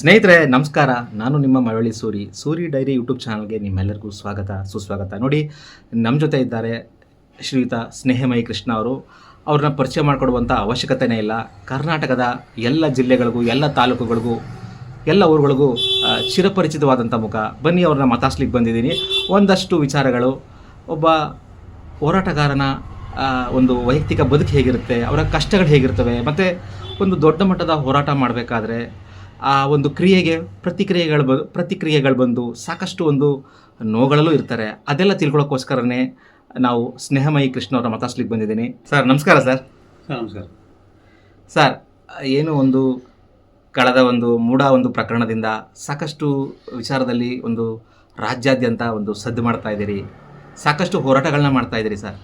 ಸ್ನೇಹಿತರೆ, ನಮಸ್ಕಾರ. ನಾನು ನಿಮ್ಮ ಮಳವಳ್ಳಿ ಸೂರಿ. ಸೂರಿ ಡೈರಿ ಯೂಟ್ಯೂಬ್ ಚಾನಲ್ಗೆ ನಿಮ್ಮೆಲ್ಲರಿಗೂ ಸ್ವಾಗತ, ಸುಸ್ವಾಗತ. ನೋಡಿ ನಮ್ಮ ಜೊತೆ ಇದ್ದಾರೆ ಶ್ರೀಯುತ ಸ್ನೇಹಮಯಿ ಕೃಷ್ಣ ಅವರು. ಅವ್ರನ್ನ ಪರಿಚಯ ಮಾಡಿಕೊಡುವಂಥ ಅವಶ್ಯಕತೆನೇ ಇಲ್ಲ. ಕರ್ನಾಟಕದ ಎಲ್ಲ ಜಿಲ್ಲೆಗಳಿಗೂ, ಎಲ್ಲ ತಾಲೂಕುಗಳಿಗೂ, ಎಲ್ಲ ಊರುಗಳಿಗೂ ಚಿರಪರಿಚಿತವಾದಂಥ ಮುಖ. ಬನ್ನಿ, ಅವ್ರನ್ನ ಮತಾಸ್ಲಿಕ್ಕೆ ಬಂದಿದ್ದೀನಿ. ಒಂದಷ್ಟು ವಿಚಾರಗಳು. ಒಬ್ಬ ಹೋರಾಟಗಾರನ ಒಂದು ವೈಯಕ್ತಿಕ ಬದುಕು ಹೇಗಿರುತ್ತೆ, ಅವರ ಕಷ್ಟಗಳು ಹೇಗಿರ್ತವೆ, ಮತ್ತು ಒಂದು ದೊಡ್ಡ ಮಟ್ಟದ ಹೋರಾಟ ಮಾಡಬೇಕಾದ್ರೆ ಆ ಒಂದು ಕ್ರಿಯೆಗೆ ಪ್ರತಿಕ್ರಿಯೆಗಳು ಬ ಪ್ರತಿಕ್ರಿಯೆಗಳು ಬಂದು ಸಾಕಷ್ಟು ಒಂದು ನೋಗಳಲ್ಲೂ ಇರ್ತಾರೆ. ಅದೆಲ್ಲ ತಿಳ್ಕೊಳ್ಳೋಕ್ಕೋಸ್ಕರನೇ ನಾವು ಸ್ನೇಹಮಯಿ ಕೃಷ್ಣ ಅವರ ಮಾತಾಡ್ಸ್ಲಿಕ್ಕೆ ಬಂದಿದ್ದೀನಿ. ಸರ್ ನಮಸ್ಕಾರ ಸರ್. ಸರ್ ನಮಸ್ಕಾರ. ಸರ್ ಏನು ಒಂದು ಕಳೆದ ಒಂದು ಮೂಢ ಒಂದು ಪ್ರಕರಣದಿಂದ ಸಾಕಷ್ಟು ವಿಚಾರದಲ್ಲಿ ಒಂದು ರಾಜ್ಯಾದ್ಯಂತ ಒಂದು ಸದ್ದು ಮಾಡ್ತಾ ಇದ್ದೀರಿ. ಸಾಕಷ್ಟು ಹೋರಾಟಗಳನ್ನ ಮಾಡ್ತಾ ಇದ್ದೀರಿ ಸರ್.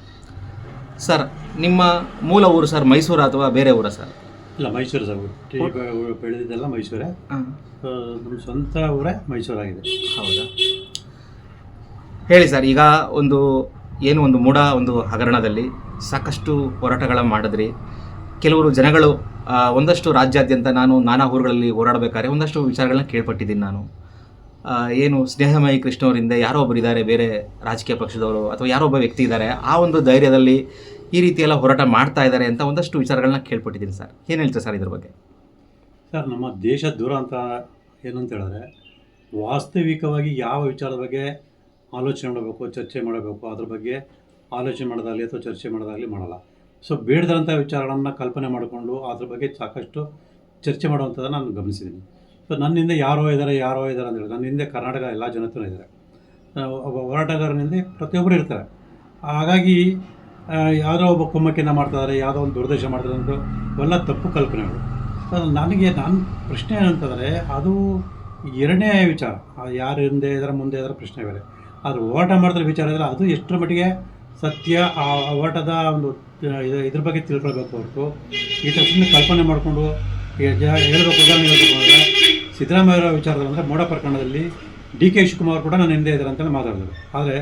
ಸರ್ ನಿಮ್ಮ ಮೂಲ ಊರು ಸರ್ ಮೈಸೂರು ಅಥವಾ ಬೇರೆ ಊರ ಸರ್? ಇಲ್ಲ ಮೈಸೂರು ಸರ್ ಹುಟ್ಟಿ ಬೆ- ಬೆಳೆದಿದ್ದೆಲ್ಲ ಮೈಸೂರೇ. ಹಾಂ. ನಮ್ಮ ಸ್ವಂತ ಊರೇ ಮೈಸೂರಾಗಿದೆ. ಹೌದಾ? ಹೇಳಿ ಸರ್ ಈಗ ಒಂದು ಏನು ಒಂದು ಮೂಡ ಒಂದು ಹಗರಣದಲ್ಲಿ ಸಾಕಷ್ಟು ಹೋರಾಟಗಳ ಮಾಡಿದ್ರಿ. ಕೆಲವರು ಜನಗಳು ಆ, ಒಂದಷ್ಟು ರಾಜ್ಯಾದ್ಯಂತ ನಾನು ನಾನಾ ಊರುಗಳಲ್ಲಿ ಓಡಾಡಬೇಕಾದ್ರೆ ಒಂದಷ್ಟು ವಿಚಾರಗಳನ್ನ ಕೇಳ್ಪಟ್ಟಿದ್ದೀನಿ ನಾನು. ಆ, ಏನು ಸ್ನೇಹಮಯಿ ಕೃಷ್ಣವರಿಂದ ಯಾರೋ ಒಬ್ಬರು ಇದ್ದಾರೆ ಬೇರೆ ರಾಜಕೀಯ ಪಕ್ಷದವರು ಅಥವಾ ಯಾರೋ ಒಬ್ಬ ವ್ಯಕ್ತಿ ಇದ್ದಾರೆ ಆ ಒಂದು ಧೈರ್ಯದಲ್ಲಿ ಈ ರೀತಿ ಎಲ್ಲ ಹೋರಾಟ ಮಾಡ್ತಾ ಇದ್ದಾರೆ ಅಂತ ಒಂದಷ್ಟು ವಿಚಾರಗಳನ್ನ ಕೇಳ್ಪಟ್ಟಿದ್ದೀನಿ ಸರ್. ಏನು ಹೇಳ್ತೀರಾ ಸರ್ ಇದ್ರ ಬಗ್ಗೆ? ಸರ್, ನಮ್ಮ ದೇಶ ದೂರ ಅಂತ ಏನು ಅಂತ ಹೇಳಿದ್ರೆ, ವಾಸ್ತವಿಕವಾಗಿ ಯಾವ ವಿಚಾರದ ಬಗ್ಗೆ ಆಲೋಚನೆ ಮಾಡಬೇಕು, ಚರ್ಚೆ ಮಾಡಬೇಕು, ಅದ್ರ ಬಗ್ಗೆ ಆಲೋಚನೆ ಮಾಡೋದಾಗಲಿ ಅಥವಾ ಚರ್ಚೆ ಮಾಡೋದಾಗಲಿ ಮಾಡಲ್ಲ. ಸೊ ಬೇಡದಂಥ ವಿಚಾರಗಳನ್ನು ಕಲ್ಪನೆ ಮಾಡಿಕೊಂಡು ಅದ್ರ ಬಗ್ಗೆ ಸಾಕಷ್ಟು ಚರ್ಚೆ ಮಾಡುವಂಥದ್ದನ್ನು ನಾನು ಗಮನಿಸಿದ್ದೀನಿ. ಸೊ ನನ್ನಿಂದ ಯಾರೋ ಇದ್ದಾರೆ ಯಾರೋ ಇದ್ದಾರೆ ಅಂತ ಹೇಳಿ ನನ್ನ ಹಿಂದೆ ಕರ್ನಾಟಕ ಎಲ್ಲ ಜನತೂ ಇದ್ದಾರೆ. ಹೋರಾಟಗಾರನಿಂದ ಪ್ರತಿಯೊಬ್ಬರು ಇರ್ತಾರೆ. ಹಾಗಾಗಿ ಆ, ಒಬ್ಬ ಒಬ್ಬ ಮಾಡ್ತಾ ಮಾಡ್ತಾರೆ ಯಾವುದೋ ಒಂದು ದುರ್ದೇಶ ಮಾಡ್ತಾರೆ ಅಂತ ಇವೆಲ್ಲ ತಪ್ಪು ಕಲ್ಪನೆಗಳು. ಸೊ ನನಗೆ ನನ್ನ ಪ್ರಶ್ನೆ ಏನಂತಂದರೆ ಅದು ಎರಡನೇ ವಿಚಾರ. ಅದು ಯಾರು ಹಿಂದೆ ಇದರ ಮುಂದೆ ಇದರ ಪ್ರಶ್ನೆ ಬೇರೆ. ಆದರೆ ಓಟ ಮಾಡಿದ್ರೆ ವಿಚಾರ ಇದ್ದರೆ ಅದು ಎಷ್ಟರ ಮಟ್ಟಿಗೆ ಸತ್ಯ ಆ ಓಟದ ಒಂದು ಇದ್ರ ಬಗ್ಗೆ ತಿಳ್ಕೊಳ್ಬೇಕು ಹೊರತು. ಈ ಥರ ಸುಮ್ಮನೆ ಕಲ್ಪನೆ ಮಾಡಿಕೊಂಡು ಹೇಳಬೇಕು ಹೇಳಬೇಕು ಅಂದರೆ ಸಿದ್ದರಾಮಯ್ಯ ವಿಚಾರದಲ್ಲಿ ಅಂದರೆ ಮೋಡ ಪ್ರಕರಣದಲ್ಲಿ ಡಿ ಕೆ ಶಿವಕುಮಾರ್ ಕೂಡ ನಾನು ಹಿಂದೆ ಇದ್ದಾರೆ ಅಂತೇಳಿ ಮಾತಾಡಿದ್ರು. ಆದರೆ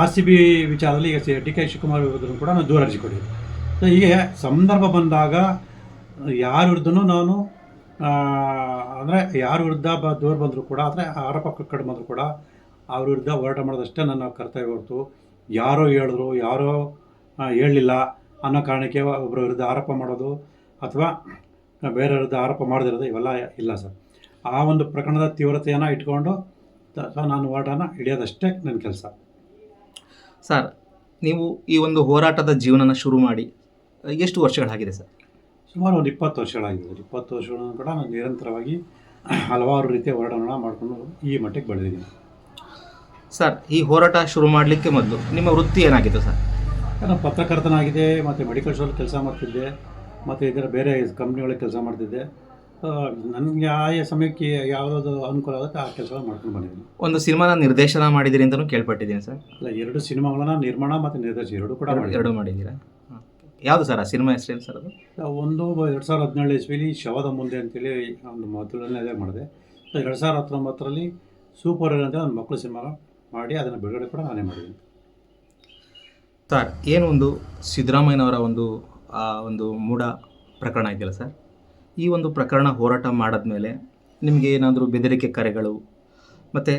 ಆರ್ ಸಿ ಬಿ ವಿಚಾರದಲ್ಲಿ ಈಗ ಡಿ ಕೆ ಶಿವಕುಮಾರ್ ವಿರುದ್ಧ ಕೂಡ ನಾನು ದೂರ ಅರ್ಜಿ ಕೊಟ್ಟಿದ್ದೆ. ಹೀಗೆ ಸಂದರ್ಭ ಬಂದಾಗ ಯಾರ ವಿರುದ್ಧನೂ ನಾನು ಅಂದರೆ ಯಾರ ವಿರುದ್ಧ ಬ ದೂರ ಬಂದರೂ ಕೂಡ, ಅಂದರೆ ಆರೋಪ ಕಡೆ ಬಂದರೂ ಕೂಡ ಅವ್ರ ವಿರುದ್ಧ ಹೋರಾಟ ಮಾಡೋದಷ್ಟೇ ನನ್ನ ಕರ್ತವ್ಯ ಹೊರತು. ಯಾರೋ ಹೇಳಿದ್ರು, ಯಾರೋ ಹೇಳಲಿಲ್ಲ ಅನ್ನೋ ಕಾರಣಕ್ಕೆ ಒಬ್ಬರ ವಿರುದ್ಧ ಆರೋಪ ಮಾಡೋದು ಅಥವಾ ಬೇರೆ ವಿರುದ್ಧ ಆರೋಪ ಮಾಡದಿರೋದು ಇವೆಲ್ಲ ಇಲ್ಲ ಸರ್. ಆ ಒಂದು ಪ್ರಕರಣದ ತೀವ್ರತೆಯನ್ನು ಇಟ್ಕೊಂಡು ನಾನು ಹೋರಾಟನ ಹಿಡಿಯೋದಷ್ಟೇ ನನ್ನ ಕೆಲಸ. ಸರ್ ನೀವು ಈ ಒಂದು ಹೋರಾಟದ ಜೀವನನ ಶುರು ಮಾಡಿ ಎಷ್ಟು ವರ್ಷಗಳಾಗಿದೆ ಸರ್? ಸುಮಾರು ಒಂದು ಇಪ್ಪತ್ತು ವರ್ಷಗಳಾಗಿದೆ ಸರ್. ಇಪ್ಪತ್ತು ವರ್ಷಗಳನ್ನು ಕೂಡ ನಾನು ನಿರಂತರವಾಗಿ ಹಲವಾರು ರೀತಿಯ ಹೋರಾಟಗಳನ್ನ ಮಾಡಿಕೊಂಡು ಈ ಮಟ್ಟಕ್ಕೆ ಬೆಳೆದಿದ್ದೀನಿ. ಸರ್ ಈ ಹೋರಾಟ ಶುರು ಮಾಡಲಿಕ್ಕೆ ಮೊದಲು ನಿಮ್ಮ ವೃತ್ತಿ ಏನಾಗಿತ್ತು ಸರ್? ನಾನು ಪತ್ರಕರ್ತನಾಗಿದೆ ಮತ್ತು ಮೆಡಿಕಲ್ ಸ್ಟೋರ್ ಕೆಲಸ ಮಾಡ್ತಿದ್ದೆ ಮತ್ತು ಇದರ ಬೇರೆ ಕಂಪ್ನಿಗಳಿಗೆ ಕೆಲಸ ಮಾಡ್ತಿದ್ದೆ. ನನಗೆ ಆಯಾ ಸಮಯಕ್ಕೆ ಯಾವುದಾದ್ರು ಅನುಕೂಲ ಆಗುತ್ತೆ ಆ ಕೆಲಸ ಮಾಡ್ಕೊಂಡು ಬಂದಿದ್ದೀನಿ. ಒಂದು ಸಿನಿಮಾನ ನಿರ್ದೇಶನ ಮಾಡಿದಿರಿ ಅಂತಲೂ ಕೇಳ್ಪಟ್ಟಿದ್ದೀನಿ ಸರ್. ಅಲ್ಲ ಎರಡು ಸಿನಿಮಾಗಳನ್ನ ನಿರ್ಮಾಣ ಮತ್ತು ನಿರ್ದೇಶನ ಎರಡು ಕೂಡ ಎರಡು ಮಾಡಿದ್ದೀರಾ? ಯಾವುದು ಸರ್ ಆ ಸಿನಿಮಾ ಹೆಸರೇನು ಸರ್ ಅದು? ಒಂದು ಎರಡು ಸಾವಿರದ ಹದಿನೇಳು ಇಸ್ವಿಲಿ ಶವದ ಮುಂದೆ ಅಂತೇಳಿ ಒಂದು ಮೊದಲನೇ ಮಾಡಿದೆ. ಸೊ ಎರಡು ಸಾವಿರದ ಹತ್ತೊಂಬತ್ತರಲ್ಲಿ ಸೂಪರ್ ಅಂತ ಒಂದು ಮಕ್ಕಳು ಸಿನಿಮಾ ಮಾಡಿ ಅದನ್ನು ಬಿಡುಗಡೆ ಕೂಡ ನಾನೇ ಮಾಡಿದ್ದೀನಿ. ಸರ್ ಏನು ಒಂದು ಸಿದ್ದರಾಮಯ್ಯನವರ ಒಂದು ಆ ಒಂದು ಮೂಢ ಪ್ರಕರಣ ಇದೆಯಲ್ಲ ಸರ್? ಈ ಒಂದು ಪ್ರಕರಣ ಹೋರಾಟ ಮಾಡಿದ್ಮೇಲೆ ನಿಮಗೆ ಏನಾದರೂ ಬೆದರಿಕೆ ಕರೆಗಳು ಮತ್ತು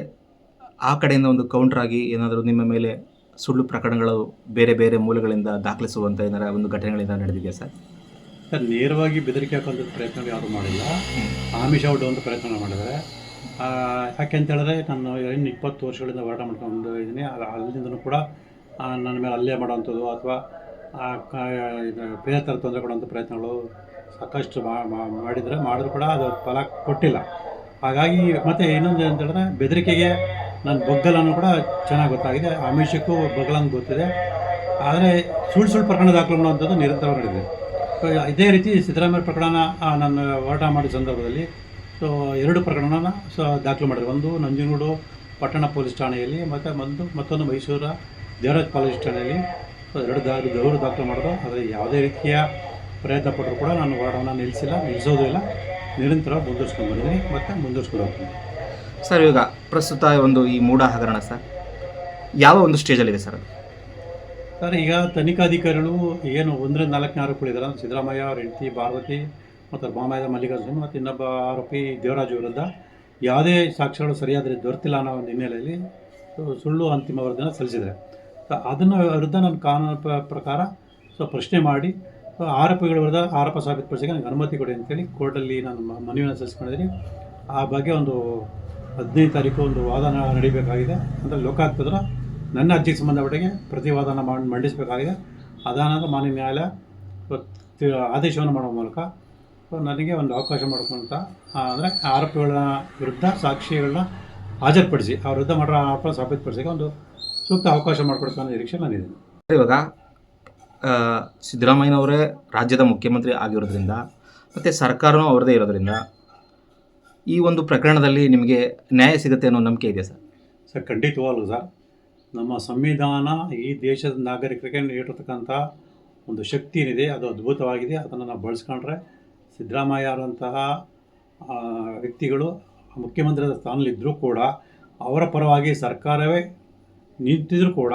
ಆ ಕಡೆಯಿಂದ ಒಂದು ಕೌಂಟ್ರಾಗಿ ಏನಾದರೂ ನಿಮ್ಮ ಮೇಲೆ ಸುಳ್ಳು ಪ್ರಕರಣಗಳು ಬೇರೆ ಬೇರೆ ಮೂಲಗಳಿಂದ ದಾಖಲಿಸುವಂಥ ಏನಾರ ಒಂದು ಘಟನೆಗಳಿಂದ ನಡೆದಿದೆಯಾ ಸರ್? ಸರ್ ನೇರವಾಗಿ ಬೆದರಿಕೆ ಹಾಕುವಂಥ ಪ್ರಯತ್ನ ಯಾರೂ ಮಾಡಿಲ್ಲ. ಆಮಿಷ ಒಡ್ಡುವಂಥ ಪ್ರಯತ್ನ ಮಾಡಿದ್ದಾರೆ. ಯಾಕೆ ಅಂತ ಹೇಳಿದ್ರೆ ನಾನು ಇನ್ನು ಇಪ್ಪತ್ತು ವರ್ಷಗಳಿಂದ ಹೋರಾಟ ಮಾಡ್ಕೊಂಡು ಇದ್ದೀನಿ. ಅಲ್ಲ- ಅಲ್ಲಿಂದನೂ ಕೂಡ ನನ್ನ ಮೇಲೆ ಅಲ್ಲೇ ಮಾಡೋವಂಥದ್ದು ಅಥವಾ ಬೇರೆ ಥರ ತೊಂದರೆ ಕೊಡುವಂಥ ಪ್ರಯತ್ನಗಳು ಸಾಕಷ್ಟು ಮಾಡಿದರೆ ಮಾಡಿದ್ರು ಕೂಡ ಅದು ಫಲ ಕೊಟ್ಟಿಲ್ಲ. ಹಾಗಾಗಿ ಮತ್ತು ಇನ್ನೊಂದು ಅಂತ ಹೇಳಿದ್ರೆ ಬೆದರಿಕೆಗೆ ನನ್ನ ಬಗ್ಗಲನ್ನು ಕೂಡ ಚೆನ್ನಾಗಿ ಗೊತ್ತಾಗಿದೆ. ಆಮಿಷಕ್ಕೂ ಬಗ್ಗಲನ್ನು ಗೊತ್ತಿದೆ. ಆದರೆ ಸುಳ್ಳು ಸುಳ್ಳು ಪ್ರಕರಣ ದಾಖಲು ಮಾಡುವಂಥದ್ದು ನಿರಂತರವಾಗಿ ನಡೆದಿದೆ. ಇದೇ ರೀತಿ ಸಿದ್ದರಾಮಯ್ಯ ಪ್ರಕರಣ ನಾನು ಹೋರಾಟ ಮಾಡಿದ ಸಂದರ್ಭದಲ್ಲಿ, ಸೊ, ಎರಡು ಪ್ರಕರಣನ, ಸೊ, ದಾಖಲು ಮಾಡಿದೆ ಒಂದು ನಂಜನಗೂಡು ಪಟ್ಟಣ ಪೊಲೀಸ್ ಠಾಣೆಯಲ್ಲಿ, ಮತ್ತು ಒಂದು, ಮತ್ತೊಂದು ಮೈಸೂರ ದೇವರಾಜ್ ಪೊಲೀಸ್ ಠಾಣೆಯಲ್ಲಿ. ಸೊ, ಎರಡು ದಾ ದೂರು ದಾಖಲು ಮಾಡೋದು ಆದರೆ ಯಾವುದೇ ರೀತಿಯ ಪ್ರಯತ್ನ ಪಟ್ಟರು ಕೂಡ ನಾನು ಹೋರಾಟವನ್ನು ನಿಲ್ಲಿಸಿಲ್ಲ ನಿಲ್ಲಿಸೋದು ಇಲ್ಲ. ನಿರಂತರ ಮುಂದುವರ್ಸ್ಕೊಂಡು ಬಂದಿದ್ದೀನಿ. ಮತ್ತು ಮುಂದುವರ್ಸ್ಕೊಂಡು ಹೋಗ್ತೀನಿ. ಸರ್ ಇವಾಗ ಪ್ರಸ್ತುತ ಒಂದು ಈ ಮೂಢ ಹಗರಣ ಸರ್ ಯಾವ ಒಂದು ಸ್ಟೇಜಲ್ಲಿದೆ ಸರ್ ಅದು? ಸರ್ ಈಗ ತನಿಖಾಧಿಕಾರಿಗಳು ಏನು ಒಂದರಿಂದ ನಾಲ್ಕನೇ ಆರೋಪಿಗಳಿದ್ದಾರೆ ಸಿದ್ದರಾಮಯ್ಯ ಅವ್ರ ಹೆಂಡತಿ ಪಾರ್ವತಿ ಮತ್ತು ಬಾಮಾಯದ ಮಲ್ಲಿಕಾರ್ಜುನ್ ಮತ್ತು ಇನ್ನೊಬ್ಬ ಆರೋಪಿ ದೇವರಾಜು ವಿರುದ್ಧ ಯಾವುದೇ ಸಾಕ್ಷ್ಯಗಳು ಸರಿಯಾದರೆ ರೀತಿ ದೊರೆತಿಲ್ಲ ಅನ್ನೋ ಒಂದು ಹಿನ್ನೆಲೆಯಲ್ಲಿ ಸುಳ್ಳು ಅಂತಿಮ ವರದಿನ ಸಲ್ಲಿಸಿದೆ ಸೊ ಅದನ್ನು ವಿರುದ್ಧ ನಾನು ಕಾನೂನು ಪ್ರಕಾರ ಸೊ ಪ್ರಶ್ನೆ ಮಾಡಿ ಆರೋಪಿಗಳ ವಿರುದ್ಧ ಆರೋಪ ಸಾಬೀತುಪಡಿಸಿ ನನಗೆ ಅನುಮತಿ ಕೊಡಿ ಅಂತೇಳಿ ಕೋರ್ಟಲ್ಲಿ ನಾನು ಮನವಿಯನ್ನು ಸಲ್ಲಿಸ್ಕೊಂಡಿದ್ದೀನಿ. ಆ ಬಗ್ಗೆ ಒಂದು ಹದಿನೈದು ತಾರೀಕು ಒಂದು ವಾದನ ನಡೀಬೇಕಾಗಿದೆ. ಅಂದರೆ ಲೋಕಾಯುಕ್ತದ್ರ ನನ್ನ ಅರ್ಜಿಗೆ ಸಂಬಂಧಪಟ್ಟಿಗೆ ಪ್ರತಿವಾದನ ಮಾಡಿ ಮಂಡಿಸಬೇಕಾಗಿದೆ. ಅದಾನಂತರ ಮಾನ್ಯ ನ್ಯಾಯಾಲಯ ಆದೇಶವನ್ನು ಮಾಡುವ ಮೂಲಕ ನನಗೆ ಒಂದು ಅವಕಾಶ ಮಾಡಿಕೊಂತ ಅಂದರೆ ಆರೋಪಿಗಳ ವಿರುದ್ಧ ಸಾಕ್ಷಿಗಳನ್ನ ಹಾಜರುಪಡಿಸಿ ಅವ್ರ ವಿರುದ್ಧ ಮಾಡಿರೋ ಆರೋಪ ಸಾಬೀತುಪಡಿಸಿ ಒಂದು ಸೂಕ್ತ ಅವಕಾಶ ಮಾಡಿಕೊಡ್ತಾನೆ ನಿರೀಕ್ಷೆ ನಾನಿದ್ದೀನಿ ಇವಾಗ ಸಿದ್ದರಾಮಯ್ಯನವರೇ ರಾಜ್ಯದ ಮುಖ್ಯಮಂತ್ರಿ ಆಗಿರೋದ್ರಿಂದ ಮತ್ತು ಸರ್ಕಾರವೂ ಅವರದೇ ಇರೋದ್ರಿಂದ ಈ ಒಂದು ಪ್ರಕರಣದಲ್ಲಿ ನಿಮಗೆ ನ್ಯಾಯ ಸಿಗುತ್ತೆ ಅನ್ನೋ ನಂಬಿಕೆ ಇದೆ ಸರ್? ಸರ್ ಖಂಡಿತವಾಗ್ಲು ಸರ್. ನಮ್ಮ ಸಂವಿಧಾನ ಈ ದೇಶದ ನಾಗರಿಕರಿಗೆ ನೀಡಿರ್ತಕ್ಕಂಥ ಒಂದು ಶಕ್ತಿ ಏನಿದೆ ಅದು ಅದ್ಭುತವಾಗಿದೆ. ಅದನ್ನು ನಾವು ಬಳಸ್ಕೊಂಡ್ರೆ ಸಿದ್ದರಾಮಯ್ಯರಂತಹ ಆ, ವ್ಯಕ್ತಿಗಳು ಮುಖ್ಯಮಂತ್ರಿ ಸ್ಥಾನದಲ್ಲಿದ್ದರೂ ಕೂಡ ಅವರ ಪರವಾಗಿ ಸರ್ಕಾರವೇ ನಿಂತಿದ್ರೂ ಕೂಡ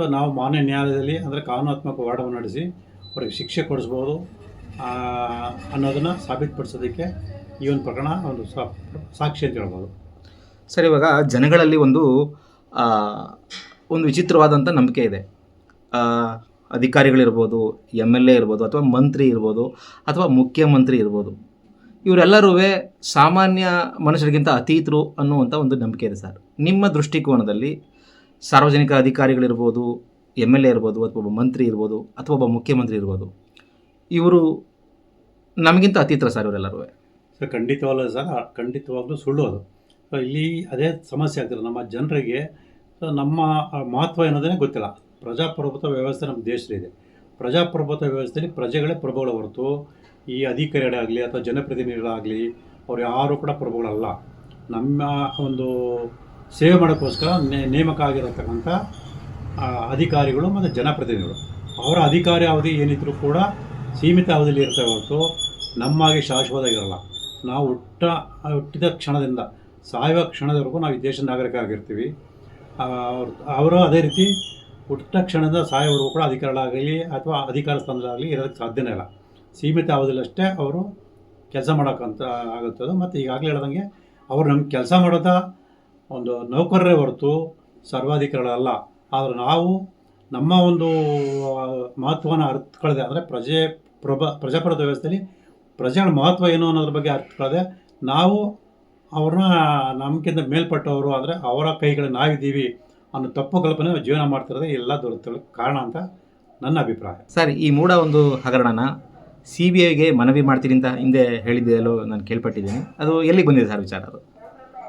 ಸೊ ನಾವು ಮಾನ್ಯ ನ್ಯಾಯಾಲಯದಲ್ಲಿ ಅಂದರೆ ಕಾನೂನಾತ್ಮಕ ಹೋರಾಟವನ್ನು ನಡೆಸಿ ಅವ್ರಿಗೆ ಶಿಕ್ಷೆ ಕೊಡಿಸ್ಬೋದು ಅನ್ನೋದನ್ನು ಸಾಬೀತುಪಡಿಸೋದಕ್ಕೆ ಈ ಒಂದು ಪ್ರಕರಣ ಒಂದು ಸಾಕ್ಷಿ ಅಂತ ಹೇಳ್ಬೋದು. ಸರ್, ಇವಾಗ ಜನಗಳಲ್ಲಿ ಒಂದು ಒಂದು ವಿಚಿತ್ರವಾದಂಥ ನಂಬಿಕೆ ಇದೆ. ಅಧಿಕಾರಿಗಳಿರ್ಬೋದು, ಎಂ ಎಲ್ ಎ ಇರ್ಬೋದು, ಅಥವಾ ಮಂತ್ರಿ ಇರ್ಬೋದು, ಅಥವಾ ಮುಖ್ಯಮಂತ್ರಿ ಇರ್ಬೋದು ಇವರೆಲ್ಲರೂ ಸಾಮಾನ್ಯ ಮನುಷ್ಯರಿಗಿಂತ ಅತೀತರು ಅನ್ನುವಂಥ ಒಂದು ನಂಬಿಕೆ ಇದೆ ಸರ್. ನಿಮ್ಮ ದೃಷ್ಟಿಕೋನದಲ್ಲಿ ಸಾರ್ವಜನಿಕ ಅಧಿಕಾರಿಗಳಿರ್ಬೋದು ಎಂ ಎಲ್ ಎ ಇರ್ಬೋದು, ಅಥವಾ ಒಬ್ಬ ಮಂತ್ರಿ ಇರ್ಬೋದು, ಅಥವಾ ಒಬ್ಬ ಮುಖ್ಯಮಂತ್ರಿ ಇರ್ಬೋದು, ಇವರು ನಮಗಿಂತ ಅತೀತರ ಸರ್ ಇವರೆಲ್ಲರೂ ಸರ್ ಖಂಡಿತವಲ್ಲ ಸರ್ ಖಂಡಿತವಾಗ್ಲೂ ಸುಳ್ಳು ಅದು. ಇಲ್ಲಿ ಅದೇ ಸಮಸ್ಯೆ ಆಗ್ತಿಲ್ಲ ನಮ್ಮ ಜನರಿಗೆ ನಮ್ಮ ಮಹತ್ವ ಏನೋದೇ ಗೊತ್ತಿಲ್ಲ. ಪ್ರಜಾಪ್ರಭುತ್ವ ವ್ಯವಸ್ಥೆ ನಮ್ಮ ದೇಶದಲ್ಲಿದೆ ಪ್ರಜಾಪ್ರಭುತ್ವ ವ್ಯವಸ್ಥೆಯಲ್ಲಿ ಪ್ರಜೆಗಳೇ ಪ್ರಭುಗಳ ಹೊರತು, ಈ ಅಧಿಕಾರಿಗಳಾಗಲಿ ಅಥವಾ ಜನಪ್ರತಿನಿಧಿಗಳಾಗಲಿ, ಅವ್ರು ಯಾರೂ ಕೂಡ ಪ್ರಭುಗಳಲ್ಲ. ನಮ್ಮ ಒಂದು ಸೇವೆ ಮಾಡೋಕ್ಕೋಸ್ಕರ ನೇ- ನೇಮಕ ಆಗಿರತಕ್ಕಂಥ ಅಧಿಕಾರಿಗಳು ಮತ್ತು ಜನಪ್ರತಿನಿಧಿಗಳು. ಅವರ ಅಧಿಕಾರಿ ಅವಧಿ ಏನಿದ್ರು ಕೂಡ ಸೀಮಿತ ಅವಧಿಯಲ್ಲಿ ಇರ್ತವೆ ಹೊರತು ನಮ್ಮಾಗಿ ಶಾಶ್ವತ ಇರಲ್ಲ ನಾವು ಹುಟ್ಟ, ಹುಟ್ಟಿದ ಕ್ಷಣದಿಂದ, ಸಾಯುವ ಕ್ಷಣದವರೆಗೂ ನಾವು ಈ ದೇಶದ ನಾಗರಿಕರಾಗಿರ್ತೀವಿ ಅವ್ರು- ಅದೇ ರೀತಿ ಹುಟ್ಟ ಕ್ಷಣದಿಂದ ಸಾಯೋವರೆಗೂ ಕೂಡ ಅಧಿಕಾರಿಗಳಾಗಲಿ ಅಥವಾ ಅಧಿಕಾರ ಸ್ಥಾನದಲ್ಲಾಗಲಿ ಇರೋದಕ್ಕೆ ಸಾಧ್ಯನೇ ಇಲ್ಲ. ಸೀಮಿತ ಅವಧಿಯಲ್ಲಷ್ಟೇ ಅವರು ಕೆಲಸ ಮಾಡೋಕ್ಕಂತ ಆಗುತ್ತದೆ, ಮತ್ತು ಈಗಾಗಲೇ ಹೇಳ್ದಂಗೆ ಅವರು ನಮ್ಗೆ ಕೆಲಸ ಮಾಡೋದ ಒಂದು ನೌಕರರೇ ಹೊರತು ಸರ್ವಾಧಿಕಾರಿಗಳಲ್ಲ. ಆದರೆ ನಾವು ನಮ್ಮ ಒಂದು ಮಹತ್ವನ ಅರ್ಥಕೊಳ್ಳದೆ ಅಂದರೆ ಪ್ರಜೆ ಪ್ರಭ, ಪ್ರಜಾಪ್ರಭುತ್ವ ವ್ಯವಸ್ಥೆಯಲ್ಲಿ ಪ್ರಜೆಗಳ ಮಹತ್ವ ಏನು ಅನ್ನೋದ್ರ ಬಗ್ಗೆ ಅರ್ಥಕೊಳ್ಳದೆ ನಾವು ಅವ್ರನ್ನ ನಮ್ಗಿಂತ ಮೇಲ್ಪಟ್ಟವರು ಅಂದರೆ ಅವರ ಕೈಗಳು ನಾವಿದ್ದೀವಿ ಅನ್ನೋ ತಪ್ಪು ಕಲ್ಪನೆ ಜೀವನ ಮಾಡ್ತಿರೋದೇ ಎಲ್ಲ ದೊರೆತಕ್ಕೆ ಕಾರಣ ಅಂತ ನನ್ನ ಅಭಿಪ್ರಾಯ. ಸರ್, ಈ ಮೂಡ ಒಂದು ಹಗರಣನ ಸಿ ಬಿ ಐಗೆ ಮನವಿ ಮಾಡ್ತೀನಿ ಅಂತ ಹಿಂದೆ ಹೇಳಿದ್ದೆಲ್ಲೋ ನಾನು ಕೇಳ್ಪಟ್ಟಿದ್ದೀನಿ. ಅದು ಎಲ್ಲಿಗೆ ಬಂದಿದೆ ಸರ್ ವಿಚಾರ ಅದು?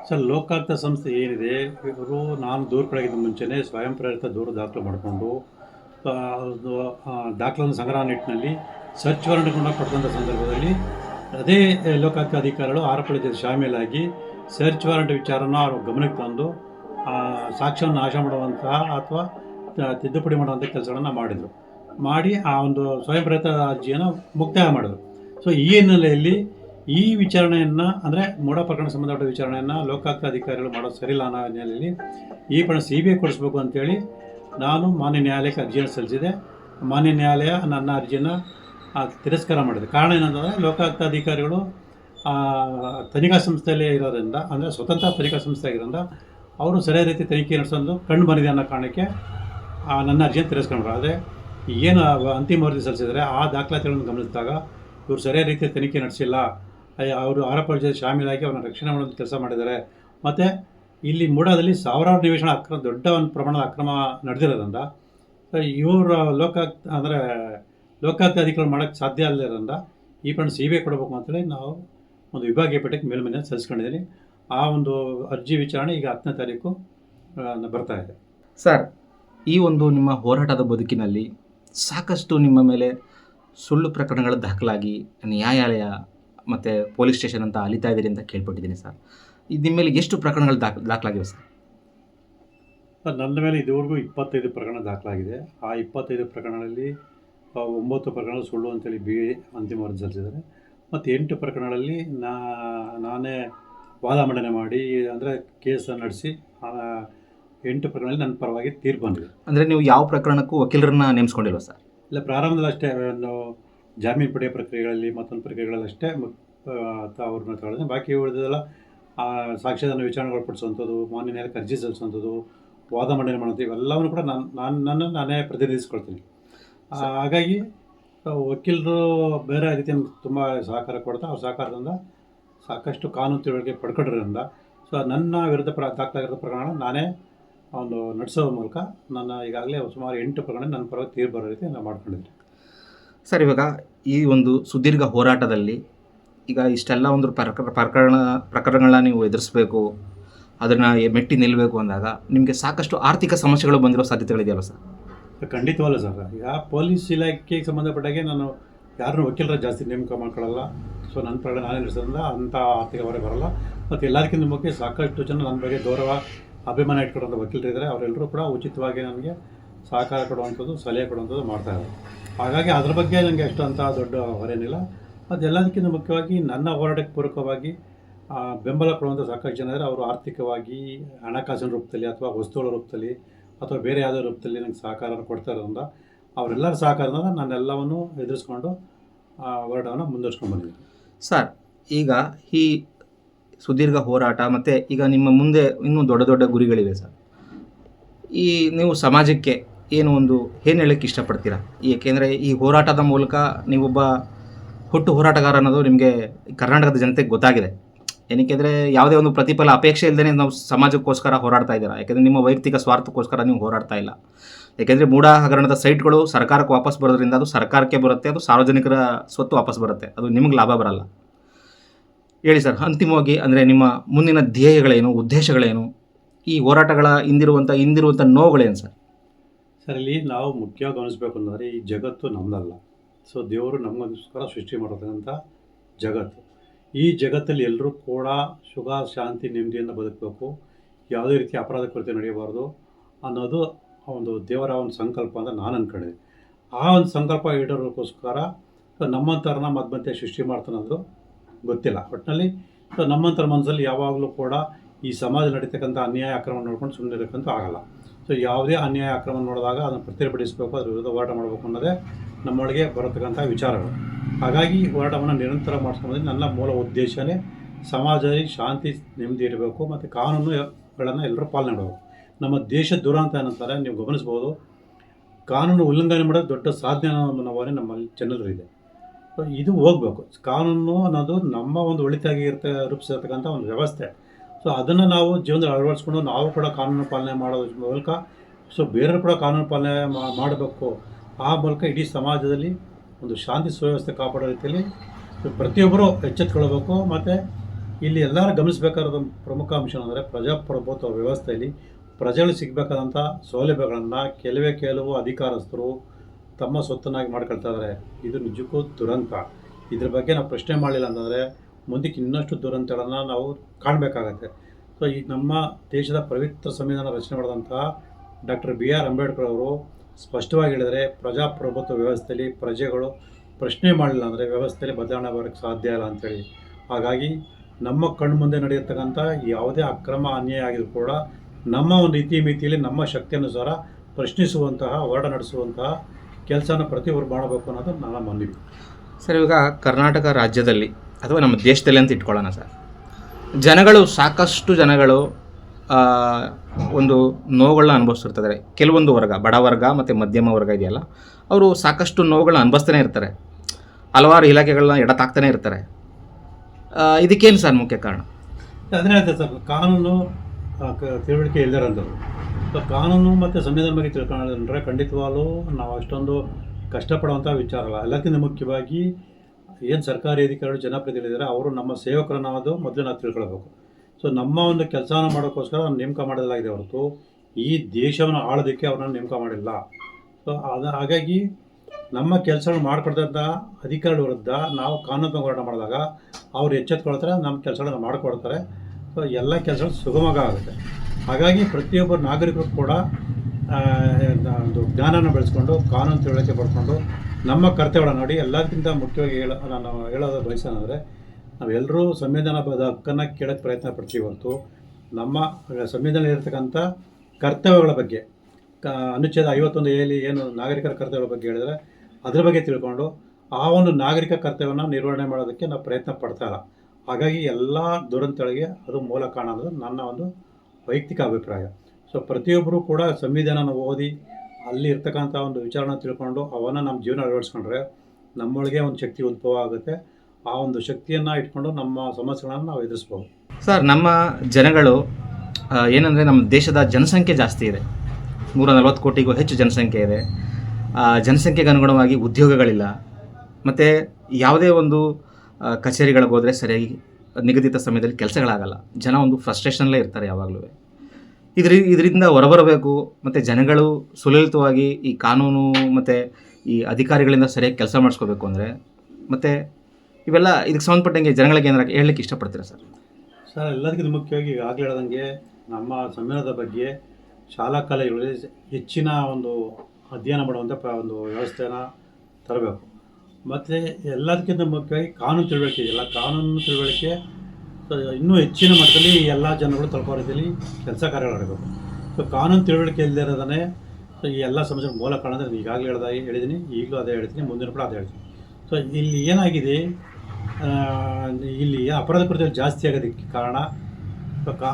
ಸರ್, ಲೋಕಾಯುಕ್ತ ಸಂಸ್ಥೆ ಏನಿದೆ? ಇವರು ನಾನು ದೂರು ಕಡೆಗಿದ್ದ ಮುಂಚೆನೇ ಸ್ವಯಂ ಪ್ರೇರಿತ ದೂರು ದಾಖಲು ಮಾಡಿಕೊಂಡು ದಾಖಲನ್ನು ಸಂಗ್ರಹ ನಿಟ್ಟಿನಲ್ಲಿ ಸರ್ಚ್ ವಾರೆಂಟ್ಗಳನ್ನ ಪಡೆದಂಥ ಸಂದರ್ಭದಲ್ಲಿ ಅದೇ ಲೋಕಾಯುಕ್ತ ಅಧಿಕಾರಿಗಳು ಆರೋಪಿ ಜೊತೆ ಶಾಮೀಲಾಗಿ ಸರ್ಚ್ ವಾರಂಟ್ ವಿಚಾರನ ಅವರು ಗಮನಕ್ಕೆ ತಂದು ಸಾಕ್ಷ್ಯವನ್ನು ನಾಶ ಮಾಡುವಂತಹ ಅಥವಾ ತಿದ್ದುಪಡಿ ಮಾಡುವಂಥ ಕೆಲಸಗಳನ್ನು ಮಾಡಿದರು. ಮಾಡಿ ಆ ಒಂದು ಸ್ವಯಂ ಪ್ರೇರಿತ ಅರ್ಜಿಯನ್ನು ಮುಕ್ತಾಯ ಮಾಡಿದರು. ಸೊ ಈ ಹಿನ್ನೆಲೆಯಲ್ಲಿ ಈ ವಿಚಾರಣೆಯನ್ನು ಅಂದರೆ ಮೂಢ ಪ್ರಕರಣ ಸಂಬಂಧಪಟ್ಟ ವಿಚಾರಣೆಯನ್ನು ಲೋಕಾಯುಕ್ತ ಅಧಿಕಾರಿಗಳು ಮಾಡೋದು ಸರಿಯಿಲ್ಲ ಅನ್ನೋ ಹಿನ್ನೆಲೆಯಲ್ಲಿ ಈ ಪ್ರಕರಣ ಸಿ ಬಿ ಐ ಕೊಡಿಸ್ಬೇಕು ಅಂತೇಳಿ ನಾನು ಮಾನ್ಯ ನ್ಯಾಯಾಲಯಕ್ಕೆ ಅರ್ಜಿಯನ್ನು ಸಲ್ಲಿಸಿದೆ. ಮಾನ್ಯ ನ್ಯಾಯಾಲಯ ನನ್ನ ಅರ್ಜಿಯನ್ನು ತಿರಸ್ಕಾರ ಮಾಡಿದೆ. ಕಾರಣ ಏನಂತಂದರೆ ಲೋಕಾಯುಕ್ತ ಅಧಿಕಾರಿಗಳು ತನಿಖಾ ಸಂಸ್ಥೆಯಲ್ಲೇ ಇರೋದ್ರಿಂದ ಅಂದರೆ ಸ್ವತಂತ್ರ ತನಿಖಾ ಸಂಸ್ಥೆ ಆಗಿರೋದ್ರಿಂದ ಅವರು ಸರಿಯಾದ ರೀತಿ ತನಿಖೆ ನಡೆಸೋದು ಕಂಡು ಬಂದಿದೆ ಅನ್ನೋ ಕಾರಣಕ್ಕೆ ಆ, ನನ್ನ ಅರ್ಜಿಯನ್ನು ತಿರಸ್ಕೊಂಡ್ರು ಆದರೆ ಏನು ಅಂತಿಮ ವರದಿ ಸಲ್ಲಿಸಿದರೆ ಆ ದಾಖಲಾತಿಗಳನ್ನು ಗಮನಿಸಿದಾಗ ಇವರು ಸರಿಯಾದ ರೀತಿಯ ತನಿಖೆ ನಡೆಸಿಲ್ಲ. ಅವರು ಆರೋಪ ಜೊತೆ ಶಾಮೀಲಾಗಿ ಅವನ ರಕ್ಷಣೆ ಮಾಡುವಂಥ ಕೆಲಸ ಮಾಡಿದ್ದಾರೆ. ಮತ್ತು ಇಲ್ಲಿ ಮೂಡಾದಲ್ಲಿ ಸಾವಿರಾರು ನಿವೇಶನ ಅಕ್ರಮ ದೊಡ್ಡ ಒಂದು ಪ್ರಮಾಣದ ಅಕ್ರಮ ನಡೆದಿರೋದ್ರಿಂದ, ಇವರು ಲೋಕ, ಅಂದರೆ ಲೋಕಾಯುಕ್ತ ಅಧಿಕಾರಿ ಮಾಡೋಕ್ಕೆ ಸಾಧ್ಯ ಅಲ್ಲದ್ರಿಂದ ಈ ಪ್ರಣ ಸಿ ಬಿ ಐ ಕೊಡಬೇಕು ಅಂತೇಳಿ ನಾವು ಒಂದು ವಿಭಾಗೀಯ ಪೀಠಕ್ಕೆ ಮೇಲ್ಮನೆ ಸಲ್ಲಿಸ್ಕೊಂಡಿದ್ದೀನಿ ಆ ಒಂದು ಅರ್ಜಿ ವಿಚಾರಣೆ ಈಗ ಹತ್ತನೇ ತಾರೀಕು ಬರ್ತಾ ಇದೆ. ಸರ್, ಈ ಒಂದು ನಿಮ್ಮ ಹೋರಾಟದ ಬದುಕಿನಲ್ಲಿ ಸಾಕಷ್ಟು ನಿಮ್ಮ ಮೇಲೆ ಸುಳ್ಳು ಪ್ರಕರಣಗಳ ದಾಖಲಾಗಿ ನ್ಯಾಯಾಲಯ ಮತ್ತು ಪೊಲೀಸ್ ಸ್ಟೇಷನ್ ಅಂತ ಅಲಿತಾ ಇದ್ದೀರಿ ಅಂತ ಕೇಳ್ಪಟ್ಟಿದ್ದೀನಿ ಸರ್. ಇದು ನಿಮ್ಮ ಮೇಲೆ ಎಷ್ಟು ಪ್ರಕರಣಗಳು ದಾಖ ದಾಖಲಾಗಿವೆ ಸರ್? ಸರ್, ನನ್ನ ಮೇಲೆ ಇದುವರೆಗೂ ಇಪ್ಪತ್ತೈದು ಪ್ರಕರಣ ದಾಖಲಾಗಿದೆ. ಆ ಇಪ್ಪತ್ತೈದು ಪ್ರಕರಣಗಳಲ್ಲಿ ಒಂಬತ್ತು ಪ್ರಕರಣ ಸುಳ್ಳು ಅಂತೇಳಿ ಬಿ ಅಂತಿಮ ವರದಿ ಸಲ್ಲಿಸಿದ್ದಾರೆ. ಮತ್ತು ಎಂಟು ಪ್ರಕರಣಗಳಲ್ಲಿ ನಾ ನಾನೇ ವಾದ ಮಂಡನೆ ಮಾಡಿ ಅಂದರೆ ಕೇಸನ್ನು ನಡೆಸಿ ಆ, ಎಂಟು ಪ್ರಕರಣದಲ್ಲಿ ನನ್ನ ಪರವಾಗಿ ತೀರ್ಪು ಬಂದಿದೆ. ಅಂದರೆ ನೀವು ಯಾವ ಪ್ರಕರಣಕ್ಕೂ ವಕೀಲರನ್ನ ನೇಮಿಸ್ಕೊಂಡಿಲ್ವ ಸರ್? ಇಲ್ಲ ಪ್ರಾರಂಭದಲ್ಲಿ ಅಷ್ಟೇ ಒಂದು ಜಾಮೀನು ಪಡೆಯೋ ಪ್ರಕ್ರಿಯೆಗಳಲ್ಲಿ ಮತ್ತೊಂದು ಪ್ರಕ್ರಿಯೆಗಳಲ್ಲಷ್ಟೇ ಮುಕ್ ಅವ್ರನ್ನ ತಗೊಳ್ಳೋದು. ಬಾಕಿ ಉಳಿದೆಲ್ಲ ಸಾಕ್ಷ್ಯದಾನ ವಿಚಾರಣೆಗೊಳಪಡಿಸುವಂಥದ್ದು ಮಾನ್ಯ ನ್ಯಾಯಕ್ಕೆ ಅರ್ಜಿ ಸಲ್ಲಿಸುವಂಥದ್ದು ವಾದ ಮಂಡನೆ ಮಾಡೋದು ಇವೆಲ್ಲವನ್ನು ಕೂಡ ನಾನು ನಾನು ನನ್ನ ನಾನೇ ಪ್ರತಿನಿಧಿಸ್ಕೊಳ್ತೀನಿ. ಹಾಗಾಗಿ ವಕೀಲರು ಬೇರೆ ರೀತಿಯ ತುಂಬ ಸಹಕಾರ ಕೊಡ್ತಾ ಅವ್ರ ಸಹಕಾರದಿಂದ ಸಾಕಷ್ಟು ಕಾನೂನು ತಿಳುವಳಿಕೆ ಪಡ್ಕೊಂಡಿರೋದ್ರಿಂದ ಸೊ ನನ್ನ ವಿರುದ್ಧ ಪ್ರ ದಾಖಲಾಗಿರೋ ಪ್ರಕರಣ ನಾನೇ ಒಂದು ನಡೆಸೋ ಮೂಲಕ ನನ್ನ ಈಗಾಗಲೇ ಸುಮಾರು ಎಂಟು ಪ್ರಕರಣ ನನ್ನ ಪರವಾಗಿ ತೀರ್ಪು ಬರೋ ರೀತಿ ನಾನು ಮಾಡ್ಕೊಂಡಿದ್ದೀನಿ. ಸರ್, ಇವಾಗ ಈ ಒಂದು ಸುದೀರ್ಘ ಹೋರಾಟದಲ್ಲಿ ಈಗ ಇಷ್ಟೆಲ್ಲ ಒಂದು ಪ್ರಕರಣ ಪ್ರಕರಣ, ಪ್ರಕರಣಗಳನ್ನ ನೀವು ಎದುರಿಸಬೇಕು, ಅದನ್ನು ಮೆಟ್ಟಿ ನಿಲ್ಲಬೇಕು ಅಂದಾಗ ನಿಮಗೆ ಸಾಕಷ್ಟು ಆರ್ಥಿಕ ಸಮಸ್ಯೆಗಳು ಬಂದಿರೋ ಸಾಧ್ಯತೆಗಳಿದೆಯಲ್ಲ ಸರ್? ಖಂಡಿತವಲ್ಲ ಸರ್. ಈಗ ಪೊಲೀಸ್ ಇಲಾಖೆಗೆ ಸಂಬಂಧಪಟ್ಟಾಗೆ ನಾನು ಯಾರನ್ನೂ ವಕೀಲರ ಜಾಸ್ತಿ ನೇಮಕ ಮಾಡ್ಕೊಳ್ಳಲ್ಲ. ಸೊ, ನನ್ನ ಪ್ರಕಾರ ನಾನೇ ನಡೆಸೋದ್ರಿಂದ ಅಂಥ ಆರ್ಥಿಕ ಹೊರೆ ಬರಲ್ಲ. ಮತ್ತು ಎಲ್ಲದಕ್ಕಿಂತ ಮುಖ್ಯ ಸಾಕಷ್ಟು ಜನ ನನ್ನ ಬಗ್ಗೆ ಗೌರವ, ಅಭಿಮಾನ ಇಟ್ಕೊಳ್ಳೋಂಥ ವಕೀಲರಿದ್ದಾರೆ. ಅವರೆಲ್ಲರೂ ಕೂಡ ಉಚಿತವಾಗಿ ನನಗೆ ಸಹಕಾರ ಕೊಡುವಂಥದ್ದು, ಸಲಹೆ ಕೊಡುವಂಥದ್ದು ಮಾಡ್ತಾ ಇದ್ದಾರೆ. ಹಾಗಾಗಿ ಅದ್ರ ಬಗ್ಗೆ ನನಗೆ ಅಷ್ಟು ಅಂತ ದೊಡ್ಡ ಹೊರೇನಿಲ್ಲ. ಮತ್ತು ಎಲ್ಲದಕ್ಕಿಂತ ಮುಖ್ಯವಾಗಿ ನನ್ನ ಹೋರಾಟಕ್ಕೆ ಪೂರಕವಾಗಿ ಬೆಂಬಲ ಕೊಡುವಂಥ ಸಾಕಷ್ಟು ಜನ ಇದ್ದಾರೆ ಅವರು ಆರ್ಥಿಕವಾಗಿ ಹಣಕಾಸಿನ ರೂಪದಲ್ಲಿ ಅಥವಾ ವಸ್ತುಗಳ ರೂಪದಲ್ಲಿ ಅಥವಾ ಬೇರೆ ಯಾವುದೋ ರೂಪದಲ್ಲಿ ನನಗೆ ಸಹಕಾರ ಕೊಡ್ತಾ ಇರೋದ್ರಿಂದ ಅವರೆಲ್ಲರ ಸಹಕಾರದಿಂದ ನಾನೆಲ್ಲವನ್ನು ಎದುರಿಸ್ಕೊಂಡು ಆ, ಹೋರಾಟವನ್ನು ಮುಂದುವರ್ಸ್ಕೊಂಡು ಬಂದಿದ್ದೀನಿ. ಸರ್ ಈಗ ಈ ಸುದೀರ್ಘ ಹೋರಾಟ ಮತ್ತು ಈಗ ನಿಮ್ಮ ಮುಂದೆ ಇನ್ನೂ ದೊಡ್ಡ ದೊಡ್ಡ ಗುರಿಗಳಿವೆ ಸರ್. ಈ ನೀವು ಸಮಾಜಕ್ಕೆ ಏನು ಒಂದು ಏನು ಹೇಳಕ್ಕೆ ಇಷ್ಟಪಡ್ತೀರಾ? ಏಕೆಂದರೆ ಈ ಹೋರಾಟದ ಮೂಲಕ ನೀವೊಬ್ಬ ಹುಟ್ಟು ಹೋರಾಟಗಾರ ಅನ್ನೋದು ನಿಮಗೆ ಕರ್ನಾಟಕದ ಜನತೆಗೆ ಗೊತ್ತಾಗಿದೆ. ಏನಕ್ಕೆಂದರೆ ಯಾವುದೇ ಒಂದು ಪ್ರತಿಫಲ ಅಪೇಕ್ಷೆ ಇಲ್ಲದೇ ನಾವು ಸಮಾಜಕ್ಕೋಸ್ಕರ ಹೋರಾಡ್ತಾ ಇದ್ದೀರಾ? ಯಾಕೆಂದರೆ ನಿಮ್ಮ ವೈಯಕ್ತಿಕ ಸ್ವಾರ್ಥಕ್ಕೋಸ್ಕರ ನೀವು ಹೋರಾಡ್ತಾ ಇಲ್ಲ. ಏಕೆಂದರೆ ಮೂಢ ಹಗರಣದ ಸೈಟ್ಗಳು ಸರ್ಕಾರಕ್ಕೆ ವಾಪಸ್ ಬರೋದ್ರಿಂದ ಅದು ಸರ್ಕಾರಕ್ಕೆ ಬರುತ್ತೆ, ಅದು ಸಾರ್ವಜನಿಕರ ಸ್ವತ್ತು ವಾಪಸ್ ಬರುತ್ತೆ, ಅದು ನಿಮಗೆ ಲಾಭ ಬರಲ್ಲ. ಹೇಳಿ ಸರ್, ಅಂತಿಮವಾಗಿ ಅಂದರೆ ನಿಮ್ಮ ಮುಂದಿನ ಧ್ಯೇಯಗಳೇನು, ಉದ್ದೇಶಗಳೇನು? ಈ ಹೋರಾಟಗಳ ಹಿಂದಿರುವಂಥ ಹಿಂದಿರುವಂಥ ನೋವುಗಳೇನು ಸರ್? ಸರ್, ಇಲ್ಲಿ ನಾವು ಮುಖ್ಯವಾಗಿ ಗಮನಿಸಬೇಕು ಅಂದರೆ ಈ ಜಗತ್ತು ನಮ್ಮದಲ್ಲ ಸೊ ದೇವರು ನಮಗೋಸ್ಕರ ಸೃಷ್ಟಿ ಮಾಡಿರ್ತಕ್ಕಂಥ ಜಗತ್ತು. ಈ ಜಗತ್ತಲ್ಲಿ ಎಲ್ಲರೂ ಕೂಡ ಸುಖ, ಶಾಂತಿ ನೆಮ್ಮದಿಯನ್ನು ಬದುಕಬೇಕು. ಯಾವುದೇ ರೀತಿ ಅಪರಾಧ ಕೃತ್ಯ ನಡೆಯಬಾರ್ದು ಅನ್ನೋದು ಒಂದು ದೇವರ ಒಂದು ಸಂಕಲ್ಪ ಅಂತ ನಾನು ಅಂದ್ಕೊಂಡಿದ್ದೆ ಆ ಒಂದು ಸಂಕಲ್ಪ ನಮ್ಮಂಥವ್ರನ್ನ ಮಧ್ಯ ಮಧ್ಯೆ ಸೃಷ್ಟಿ ಮಾಡ್ತಾನಂದ್ರು ಗೊತ್ತಿಲ್ಲ. ಒಟ್ಟಿನಲ್ಲಿ ಸೊ ನಮ್ಮಂಥರ ಮನಸ್ಸಲ್ಲಿ ಯಾವಾಗಲೂ ಕೂಡ ಈ ಸಮಾಜ ನಡೀತಕ್ಕಂಥ ಅನ್ಯಾಯ, ಅಕ್ರಮ ನೋಡ್ಕೊಂಡು ಸುಮ್ಮನೆ ಇರೋಕ್ಕಂತೂ ಆಗಲ್ಲ. ಸೊ ಯಾವುದೇ ಅನ್ಯಾಯ ಅಕ್ರಮ ನೋಡಿದಾಗ ಅದನ್ನು ಪ್ರತಿಭಟಿಸಬೇಕು, ಅದ್ರ ವಿರುದ್ಧ ಹೋರಾಟ ಮಾಡಬೇಕು ಅನ್ನೋದೇ ನಮ್ಮೊಳಗೆ ಬರತಕ್ಕಂಥ ವಿಚಾರಗಳು. ಹಾಗಾಗಿ ಹೋರಾಟವನ್ನು ನಿರಂತರ ಮಾಡಿಸ್ಕೊಂಬಂದ್ರೆ ನನ್ನ ಮೂಲ ಉದ್ದೇಶನೇ ಸಮಾಜದಲ್ಲಿ ಶಾಂತಿ, ನೆಮ್ಮದಿ ಇರಬೇಕು ಮತ್ತು ಕಾನೂನುಗಳನ್ನು ಎಲ್ಲರೂ ಪಾಲನೆ ಮಾಡಬೇಕು. ನಮ್ಮ ದೇಶ ದುರಂತ ಏನಂತಾರೆ ನೀವು ಗಮನಿಸ್ಬೋದು, ಕಾನೂನು ಉಲ್ಲಂಘನೆ ಮಾಡೋದು ದೊಡ್ಡ ಸಾಧನೆ ನಮ್ಮಲ್ಲಿ ಜನರಲ್ಲಿದೆ. ಸೊ ಇದು ಹೋಗ್ಬೇಕು. ಕಾನೂನು ಅನ್ನೋದು ನಮ್ಮ ಒಂದು ಒಳಿತಾಗಿ ಇರ್ತ, ರೂಪಿಸಿರ್ತಕ್ಕಂಥ ಒಂದು ವ್ಯವಸ್ಥೆ. ಸೊ ಅದನ್ನು ನಾವು ಜೀವನದಲ್ಲಿ ಅಳವಡಿಸ್ಕೊಂಡು ನಾವು ಕೂಡ ಕಾನೂನು ಪಾಲನೆ ಮಾಡೋದ್ರ ಮೂಲಕ ಸೊ ಬೇರೆಯವರು ಕೂಡ ಕಾನೂನು ಪಾಲನೆ ಮಾಡಬೇಕು. ಆ ಮೂಲಕ ಇಡೀ ಸಮಾಜದಲ್ಲಿ ಒಂದು ಶಾಂತಿ ಸುವ್ಯವಸ್ಥೆ ಕಾಪಾಡೋ ರೀತಿಯಲ್ಲಿ ಪ್ರತಿಯೊಬ್ಬರು ಎಚ್ಚೆತ್ಕೊಳ್ಬೇಕು. ಮತ್ತು ಇಲ್ಲಿ ಎಲ್ಲರೂ ಗಮನಿಸಬೇಕಾದ ಪ್ರಮುಖ ಅಂಶ ಅಂದರೆ ಪ್ರಜಾಪ್ರಭುತ್ವ ವ್ಯವಸ್ಥೆಯಲ್ಲಿ ಪ್ರಜೆಗಳು ಸಿಗಬೇಕಾದಂಥ ಸೌಲಭ್ಯಗಳನ್ನು ಕೆಲವೇ ಕೆಲವು ಅಧಿಕಾರಸ್ಥರು ತಮ್ಮ ಸ್ವತ್ತನ್ನಾಗಿ ಮಾಡ್ಕೊಳ್ತಾ ಇದ್ದಾರೆ. ಇದು ನಿಜಕ್ಕೂ ದುರಂತ. ಇದ್ರ ಬಗ್ಗೆ ನಾವು ಪ್ರಶ್ನೆ ಮಾಡಲಿಲ್ಲ ಅಂತಂದರೆ ಮುಂದಕ್ಕೆ ಇನ್ನಷ್ಟು ದುರಂತಗಳನ್ನು ನಾವು ಕಾಣಬೇಕಾಗತ್ತೆ. ಸೊ ಈ ನಮ್ಮ ದೇಶದ ಪವಿತ್ರ ಸಂವಿಧಾನ ರಚನೆ ಮಾಡಿದಂತಹ ಡಾಕ್ಟರ್ ಬಿ ಆರ್ ಅಂಬೇಡ್ಕರ್ ಅವರು ಸ್ಪಷ್ಟವಾಗಿ ಹೇಳಿದರೆ ಪ್ರಜಾಪ್ರಭುತ್ವ ವ್ಯವಸ್ಥೆಯಲ್ಲಿ ಪ್ರಜೆಗಳು ಪ್ರಶ್ನೆ ಮಾಡಲಿಲ್ಲ ಅಂದರೆ ವ್ಯವಸ್ಥೆಯಲ್ಲಿ ಬದಲಾವಣೆ ಬರೋಕ್ಕೆ ಸಾಧ್ಯ ಇಲ್ಲ ಅಂತೇಳಿ. ಹಾಗಾಗಿ ನಮ್ಮ ಕಣ್ಣು ಮುಂದೆ ನಡೆಯತಕ್ಕಂಥ ಯಾವುದೇ ಅಕ್ರಮ ಅನ್ಯಾಯ ಆಗಿದ್ರು ಕೂಡ ನಮ್ಮ ಒಂದು ಇತಿಮಿತಿಯಲ್ಲಿ ನಮ್ಮ ಶಕ್ತಿಯನುಸಾರ ಪ್ರಶ್ನಿಸುವಂತಹ, ಹೋರಾಟ ನಡೆಸುವಂತಹ ಕೆಲಸನ ಪ್ರತಿಯೊಬ್ಬರು ಮಾಡಬೇಕು ಅನ್ನೋದು ನನ್ನ ಮನವಿ ಸರ್, ಇವಾಗ ಕರ್ನಾಟಕ ರಾಜ್ಯದಲ್ಲಿ ಅಥವಾ ನಮ್ಮ ದೇಶದಲ್ಲಿ ಅಂತ ಇಟ್ಕೊಳ್ಳೋಣ ಸರ್. ಜನಗಳು ಸಾಕಷ್ಟು ಜನಗಳು ಒಂದು ನೋವುಗಳನ್ನ ಅನುಭವಿಸ್ತಿರ್ತಾರೆ. ಕೆಲವೊಂದು ವರ್ಗ, ಬಡ ವರ್ಗ ಮತ್ತು ಮಧ್ಯಮ ವರ್ಗ ಇದೆಯಲ್ಲ, ಅವರು ಸಾಕಷ್ಟು ನೋವುಗಳನ್ನ ಅನುಭವಿಸ್ತಾನೆ ಇರ್ತಾರೆ. ಹಲವಾರು ಇಲಾಖೆಗಳನ್ನ ಎಡತಾಕ್ತಾನೆ ಇರ್ತಾರೆ. ಇದಕ್ಕೇನು ಸರ್ ಮುಖ್ಯ ಕಾರಣ? ಅದನ್ನೇ ಹೇಳ್ತಾರೆ ಸರ್, ಕಾನೂನು ತಿಳುವಳಿಕೆ ಇಲ್ಲದಿರೋಂಥದ್ದು ಸೊ ಕಾನೂನು ಮತ್ತು ಸಂವಿಧಾನ ಬಗ್ಗೆ ತಿಳ್ಕೊಂಡ್ರೆ ಖಂಡಿತವಾಗ್ಲೂ ನಾವು ಅಷ್ಟೊಂದು ಕಷ್ಟಪಡುವಂಥ ವಿಚಾರ ಅಲ್ಲ ಎಲ್ಲಕ್ಕಿಂತ ಮುಖ್ಯವಾಗಿ ಏನು ಸರ್ಕಾರಿ ಅಧಿಕಾರಿಗಳು ಜನಪ್ರತಿನಿಧಿದ್ದಾರೆ ಅವರು ನಮ್ಮ ಸೇವಕರನ್ನ ನಾವು ಮೊದಲು ನಾವು ತಿಳ್ಕೊಳ್ಬೇಕು. ಸೊ ನಮ್ಮ ಒಂದು ಕೆಲಸವನ್ನು ಮಾಡೋಕ್ಕೋಸ್ಕರ ನೇಮಕ ಮಾಡಲಾಗಿದೆ ಹೊರತು ಈ ದೇಶವನ್ನು ಆಳೋದಕ್ಕೆ ಅವ್ರನ್ನ ನೇಮಕ ಮಾಡಿಲ್ಲ. ಸೊ ಅದು ಹಾಗಾಗಿ ನಮ್ಮ ಕೆಲಸಗಳು ಮಾಡಿಕೊಡ್ತಂಥ ಅಧಿಕಾರಿಗಳ ವಿರುದ್ಧ ನಾವು ಕಾನೂನು ಹೋರಾಟ ಮಾಡಿದಾಗ ಅವ್ರು ಎಚ್ಚೆತ್ಕೊಳ್ತಾರೆ, ನಮ್ಮ ಕೆಲಸಗಳನ್ನ ಮಾಡಿಕೊಡ್ತಾರೆ ಸೊ ಎಲ್ಲ ಕೆಲಸಗಳು ಸುಗಮಗ ಆಗುತ್ತೆ ಹಾಗಾಗಿ ಪ್ರತಿಯೊಬ್ಬ ನಾಗರಿಕರು ಕೂಡ ಜ್ಞಾನನ ಬೆಳೆಸ್ಕೊಂಡು, ಕಾನೂನು ತಿಳುವಳಿಕೆ ಪಡ್ಕೊಂಡು, ನಮ್ಮ ಕರ್ತವ್ಯಗಳನ್ನು ನೋಡಿ ಎಲ್ಲದಕ್ಕಿಂತ ಮುಖ್ಯವಾಗಿ ಹೇಳ, ನಾನು ಹೇಳೋದು ಬಯಸೋದಂದರೆ ನಾವೆಲ್ಲರೂ ಸಂವಿಧಾನದ ಹಕ್ಕನ್ನು ಕೇಳೋಕ್ಕೆ ಪ್ರಯತ್ನ ಪಡ್ತೀವಿ ಹೊರತು, ನಮ್ಮ ಸಂವಿಧಾನ ಇರತಕ್ಕಂಥ ಕರ್ತವ್ಯಗಳ ಬಗ್ಗೆ, ಕ, ಅನುಚ್ಛೇದ ಐವತ್ತೊಂದು ಎಲ್ಲಿ ಏನು ನಾಗರಿಕರ ಕರ್ತವ್ಯಗಳ ಬಗ್ಗೆ ಹೇಳಿದರೆ, ಅದರ ಬಗ್ಗೆ ತಿಳ್ಕೊಂಡು, ಆ ಒಂದು ನಾಗರಿಕ ಕರ್ತವ್ಯವನ್ನು ನಿರ್ವಹಣೆ ಮಾಡೋದಕ್ಕೆ ನಾವು ಪ್ರಯತ್ನ ಪಡ್ತಾ ಇಲ್ಲ. ಹಾಗಾಗಿ ಎಲ್ಲ ದುರಂತಗಳಿಗೆ ಅದು ಮೂಲ ಕಾರಣ ಅನ್ನೋದು ನನ್ನ ಒಂದು ವೈಯಕ್ತಿಕ ಅಭಿಪ್ರಾಯ. ಸೊ ಪ್ರತಿಯೊಬ್ಬರೂ ಕೂಡ ಸಂವಿಧಾನನ ಓದಿ ಅಲ್ಲಿ ಇರ್ತಕ್ಕಂಥ ಒಂದು ವಿಚಾರನ ತಿಳ್ಕೊಂಡು ಅವನ್ನ ನಮ್ಮ ಜೀವನ ಅಳವಡಿಸ್ಕೊಂಡ್ರೆ ನಮ್ಮೊಳಗೆ ಒಂದು ಶಕ್ತಿ ಉದ್ಭವ ಆಗುತ್ತೆ. ಆ ಒಂದು ಶಕ್ತಿಯನ್ನು ಇಟ್ಕೊಂಡು ನಮ್ಮ ಸಮಸ್ಯೆಗಳನ್ನು ನಾವು ಎದುರಿಸ್ಬೋದು. ಸರ್, ನಮ್ಮ ಜನಗಳು ಏನಂದರೆ ನಮ್ಮ ದೇಶದ ಜನಸಂಖ್ಯೆ ಜಾಸ್ತಿ ಇದೆ. ನೂರ ನಲವತ್ತು ಕೋಟಿಗೂ ಹೆಚ್ಚು ಜನಸಂಖ್ಯೆ ಇದೆ. ಜನಸಂಖ್ಯೆಗೆ ಅನುಗುಣವಾಗಿ ಉದ್ಯೋಗಗಳಿಲ್ಲ. ಮತ್ತು ಯಾವುದೇ ಒಂದು ಕಚೇರಿಗಳಿಗೆ ಹೋದರೆ ಸರಿಯಾಗಿ ನಿಗದಿತ ಸಮಯದಲ್ಲಿ ಕೆಲಸಗಳಾಗಲ್ಲ. ಜನ ಒಂದು ಫ್ರಸ್ಟ್ರೇಷನ್ಲೇ ಇರ್ತಾರೆ ಯಾವಾಗಲೂ. ಇದ್ರ, ಇದರಿಂದ ಹೊರಬರಬೇಕು, ಮತ್ತು ಜನಗಳು ಸುಲಲಿತವಾಗಿ ಈ ಕಾನೂನು ಮತ್ತು ಈ ಅಧಿಕಾರಿಗಳಿಂದ ಸರಿಯಾಗಿ ಕೆಲಸ ಮಾಡಿಸ್ಕೋಬೇಕು ಅಂದರೆ, ಮತ್ತು ಇವೆಲ್ಲ ಇದಕ್ಕೆ ಸಂಬಂಧಪಟ್ಟಂಗೆ ಜನಗಳಿಗೆ ಏನಾರ ಹೇಳಲಿಕ್ಕೆ ಇಷ್ಟಪಡ್ತೀರಾ ಸರ್? ಸರ್, ಎಲ್ಲದಕ್ಕಿಂತ ಮುಖ್ಯವಾಗಿ ಆಗಲೇ ಹೇಳ್ದಂಗೆ ನಮ್ಮ ಸಂವಿಧಾನದ ಬಗ್ಗೆ ಶಾಲಾ ಕಾಲೇಜುಗಳಲ್ಲಿ ಹೆಚ್ಚಿನ ಒಂದು ಅಧ್ಯಯನ ಮಾಡುವಂಥ ಪ್ರ ಒಂದು ವ್ಯವಸ್ಥೆನ ತರಬೇಕು. ಮತ್ತು ಎಲ್ಲದಕ್ಕಿಂತ ಮುಖ್ಯವಾಗಿ ಕಾನೂನು ತಿಳುವಳಿಕೆ ಇದೆಯಲ್ಲ ಕಾನೂನು ತಿಳುವಳಿಕೆ ಇನ್ನೂ ಹೆಚ್ಚಿನ ಮಟ್ಟದಲ್ಲಿ ಎಲ್ಲ ಜನಗಳು ತಲುಪೋ ರೀತಿಯಲ್ಲಿ ಕೆಲಸ ಕಾರ್ಯಗಳಾಗಬೇಕು ಸೊ ಕಾನೂನು ತಿಳುವಳಿಕೆ ಇಲ್ಲದೆ ಸೊ ಈ ಎಲ್ಲ ಸಮಸ್ಯೆ ಮೂಲ ಕಾರಣ ಅಂದರೆ ಈಗಾಗಲೇ ಹೇಳ್ದಾಗಿ ಹೇಳಿದ್ದೀನಿ. ಈಗಲೂ ಅದೇ ಹೇಳ್ತೀನಿ. ಮುಂದಿನ ಕೂಡ ಅದೇ ಹೇಳ್ತೀನಿ. ಸೊ ಇಲ್ಲಿ ಏನಾಗಿದೆ? ಇಲ್ಲಿ ಅಪರಾಧ ಕೃತ್ಯಗಳು ಜಾಸ್ತಿ ಆಗೋದಕ್ಕೆ ಕಾರಣ ಕಾ,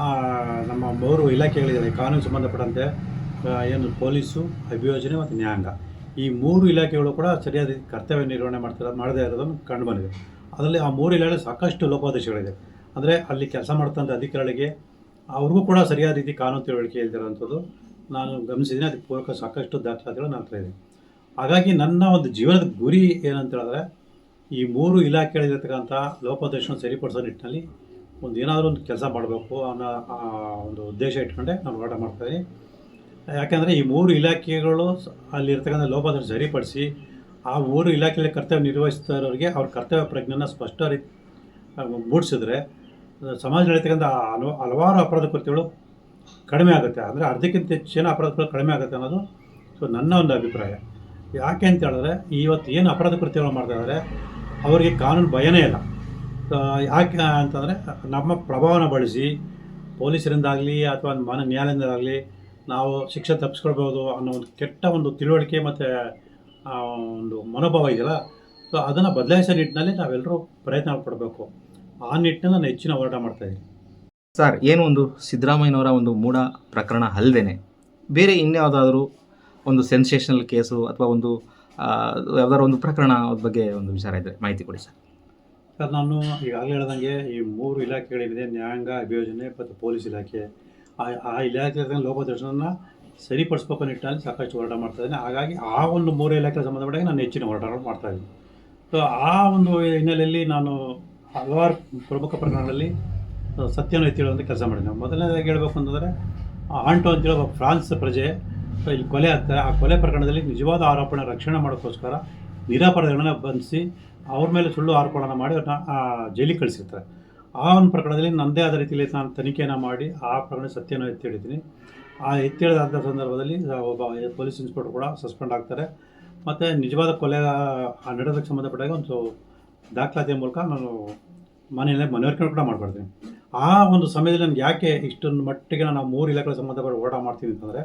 ನಮ್ಮ ಮೂರು ಇಲಾಖೆಗಳಿದ್ದಾರೆ ಕಾನೂನು ಸಂಬಂಧಪಟ್ಟಂತೆ ಏನು ಪೊಲೀಸು, ಅಭಿಯೋಜನೆ ಮತ್ತು ನ್ಯಾಯಾಂಗ. ಈ ಮೂರು ಇಲಾಖೆಗಳು ಕೂಡ ಸರಿಯಾದ ಕರ್ತವ್ಯ ನಿರ್ವಹಣೆ ಮಾಡ್ತಾರೆ, ಮಾಡದೇ ಇರೋದನ್ನು ಕಂಡು ಬಂದಿದೆ. ಅದರಲ್ಲಿ ಆ ಮೂರು ಇಲಾಖೆ ಸಾಕಷ್ಟು ಲೋಪೋದೇಶಗಳಿದೆ ಅಂದರೆ ಅಲ್ಲಿ ಕೆಲಸ ಮಾಡ್ತಂಥ ಅಧಿಕಾರಿಗಳಿಗೆ ಅವ್ರಿಗೂ ಕೂಡ ಸರಿಯಾದ ರೀತಿ ಕಾನೂನು ತಿಳುವಳಿಕೆ ಇಲ್ದಿರೋಂಥದ್ದು ನಾನು ಗಮನಿಸಿದ್ದೀನಿ. ಅದಕ್ಕೆ ಪೂರಕ ಸಾಕಷ್ಟು ದಾಖಲಾತಿಗಳು ನಾನು ಹತ್ರ ಇದೆ. ಹಾಗಾಗಿ ನನ್ನ ಒಂದು ಜೀವನದ ಗುರಿ ಏನಂತ ಹೇಳಿದ್ರೆ ಈ ಮೂರು ಇಲಾಖೆಗಳಿರ್ತಕ್ಕಂಥ ಲೋಪದರ್ಶನ ಸರಿಪಡಿಸೋ ನಿಟ್ಟಿನಲ್ಲಿ ಒಂದು ಏನಾದರೂ ಒಂದು ಕೆಲಸ ಮಾಡಬೇಕು ಅನ್ನೋ ಒಂದು ಉದ್ದೇಶ ಇಟ್ಕೊಂಡೆ ನಾನು ಹೋರಾಟ ಮಾಡ್ತಾಯಿದ್ದೀನಿ ಯಾಕೆಂದರೆ ಈ ಮೂರು ಇಲಾಖೆಗಳು ಅಲ್ಲಿರ್ತಕ್ಕಂಥ ಲೋಪದೋಷ ಸರಿಪಡಿಸಿ ಆ ಮೂರು ಇಲಾಖೆಯಲ್ಲಿ ಕರ್ತವ್ಯ ನಿರ್ವಹಿಸ್ತಾ ಇರೋರಿಗೆ ಅವ್ರ ಕರ್ತವ್ಯ ಪ್ರಜ್ಞೆನ ಸ್ಪಷ್ಟ ರೀತಿ ಮೂಡಿಸಿದ್ರೆ ಸಮಾಜದಲ್ಲಿರ್ತಕ್ಕಂಥ ಹಲವು ಹಲವಾರು ಅಪರಾಧ ಕೃತ್ಯಗಳು ಕಡಿಮೆ ಆಗುತ್ತೆ. ಅಂದರೆ ಅರ್ಧಕ್ಕಿಂತ ಹೆಚ್ಚಿನ ಅಪರಾಧಗಳು ಕಡಿಮೆ ಆಗುತ್ತೆ ಅನ್ನೋದು ಸೊ ನನ್ನ ಒಂದು ಅಭಿಪ್ರಾಯ. ಯಾಕೆ ಅಂತ ಹೇಳಿದ್ರೆ, ಇವತ್ತು ಏನು ಅಪರಾಧ ಕೃತ್ಯಗಳು ಮಾಡ್ತಾ ಇದ್ದಾರೆ ಅವರಿಗೆ ಕಾನೂನು ಭಯನೇ ಇಲ್ಲ. ಯಾಕೆ ಅಂತಂದರೆ, ನಮ್ಮ ಪ್ರಭಾವನ ಬಳಸಿ ಪೊಲೀಸರಿಂದಾಗಲಿ ಅಥವಾ ಮನ ನ್ಯಾಯಾಲಯದಿಂದಾಗಲಿ ನಾವು ಶಿಕ್ಷೆ ತಪ್ಪಿಸ್ಕೊಳ್ಬೋದು ಅನ್ನೋ ಒಂದು ಕೆಟ್ಟ ಒಂದು ತಿಳುವಳಿಕೆ ಮತ್ತು ಒಂದು ಮನೋಭಾವ ಇದೆಯಲ್ಲ, ಸೊ ಅದನ್ನು ಬದಲಾಯಿಸೋ ನಿಟ್ಟಿನಲ್ಲಿ ನಾವೆಲ್ಲರೂ ಪ್ರಯತ್ನ ಪಡಬೇಕು. ಆ ನಿಟ್ಟಿನಲ್ಲಿ ನಾನು ಹೆಚ್ಚಿನ ಹೋರಾಟ ಮಾಡ್ತಾಯಿದ್ದೀನಿ ಸರ್ ಏನು ಒಂದು ಸಿದ್ದರಾಮಯ್ಯನವರ ಒಂದು ಮೂಢ ಪ್ರಕರಣ ಅಲ್ಲದೇನೆ ಬೇರೆ ಇನ್ಯಾವುದಾದ್ರೂ ಒಂದು ಸೆನ್ಸೇಷನಲ್ ಕೇಸು ಅಥವಾ ಒಂದು ಯಾವ್ದಾದ್ರು ಒಂದು ಪ್ರಕರಣ ಅದ್ರ ಬಗ್ಗೆ ಒಂದು ವಿಚಾರ ಇದ್ದರೆ ಮಾಹಿತಿ ಕೊಡಿ ಸರ್. ಸರ್ ನಾನು ಈಗಾಗಲೇ ಹೇಳ್ದಂಗೆ ಈ ಮೂರು ಇಲಾಖೆಗಳಿದೆ ನ್ಯಾಯಾಂಗ ಅಭಿಯೋಜನೆ ಮತ್ತು ಪೊಲೀಸ್ ಇಲಾಖೆ. ಆ ಆ ಇಲಾಖೆ ಲೋಪದರ್ಶನ ಸರಿಪಡಿಸ್ಬೇಕು ನಿಟ್ಟಿನಲ್ಲಿ ಸಾಕಷ್ಟು ಹೋರಾಟ ಮಾಡ್ತಾ ಇದ್ದೀನಿ. ಹಾಗಾಗಿ ಆ ಒಂದು ಮೂರು ಇಲಾಖೆ ಸಂಬಂಧಪಟ್ಟಾಗ ನಾನು ಹೆಚ್ಚಿನ ಹೋರಾಟಗಳು ಮಾಡ್ತಾ ಇದ್ದೀನಿ. ಸೊ ಆ ಒಂದು ಹಿನ್ನೆಲೆಯಲ್ಲಿ ನಾನು ಹಲವಾರು ಪ್ರಮುಖ ಪ್ರಕರಣಗಳಲ್ಲಿ ಸತ್ಯವನ್ನು ಎತ್ತಿ ಹೇಳುವಂಥ ಕೆಲಸ ನಾವು ಮೊದಲನೇದಾಗಿ ಹೇಳಬೇಕು ಅಂತಂದರೆ ಆಂಟೋ ಅಂತೇಳಿ ಒಬ್ಬ ಫ್ರಾನ್ಸ್ ಪ್ರಜೆ ಇಲ್ಲಿ ಕೊಲೆ ಆಗ್ತಾರೆ. ಆ ಕೊಲೆ ಪ್ರಕರಣದಲ್ಲಿ ನಿಜವಾದ ಆರೋಪಣ ರಕ್ಷಣೆ ಮಾಡೋಕ್ಕೋಸ್ಕರ ನಿರಾಪರಾಧಿಗಳನ್ನ ಬಂಧಿಸಿ ಅವ್ರ ಮೇಲೆ ಸುಳ್ಳು ಆರೋಪಣ ಮಾಡಿ ಅವ್ರನ್ನ ಜೈಲಿಗೆ ಕಳಿಸಿರ್ತಾರೆ. ಆ ಒಂದು ಪ್ರಕರಣದಲ್ಲಿ ನನ್ನದೇ ಆದ ರೀತಿಯಲ್ಲಿ ನಾನು ತನಿಖೆಯನ್ನು ಮಾಡಿ ಆ ಪ್ರಕರಣ ಸತ್ಯನ ಎತ್ತಿ ಹಿಡಿತೀನಿ ಆ ಎತ್ತಿ ಹೇಳಿದಂಥ ಸಂದರ್ಭದಲ್ಲಿ ಒಬ್ಬ ಪೊಲೀಸ್ ಇನ್ಸ್ಪೆಕ್ಟರ್ ಕೂಡ ಸಸ್ಪೆಂಡ್ ಆಗ್ತಾರೆ. ಮತ್ತು ನಿಜವಾದ ಕೊಲೆ ನಡೆದಕ್ಕೆ ಸಂಬಂಧಪಟ್ಟಾಗ ಒಂದು ದಾಖಲಾತಿಯ ಮೂಲಕ ನಾನು ಮನೆಯಲ್ಲೇ ಮನವರಿಕೆ ಕೂಡ ಮಾಡ್ಕೊಳ್ತೀನಿ ಆ ಒಂದು ಸಮಯದಲ್ಲಿ ನನಗೆ ಯಾಕೆ ಇಷ್ಟೊಂದು ಮಟ್ಟಿಗೆ ನಾನು ಮೂರು ಇಲಾಖೆಗಳ ಸಂಬಂಧಪಟ್ಟ ಹೋರಾಟ ಮಾಡ್ತೀನಿ ಅಂತಂದರೆ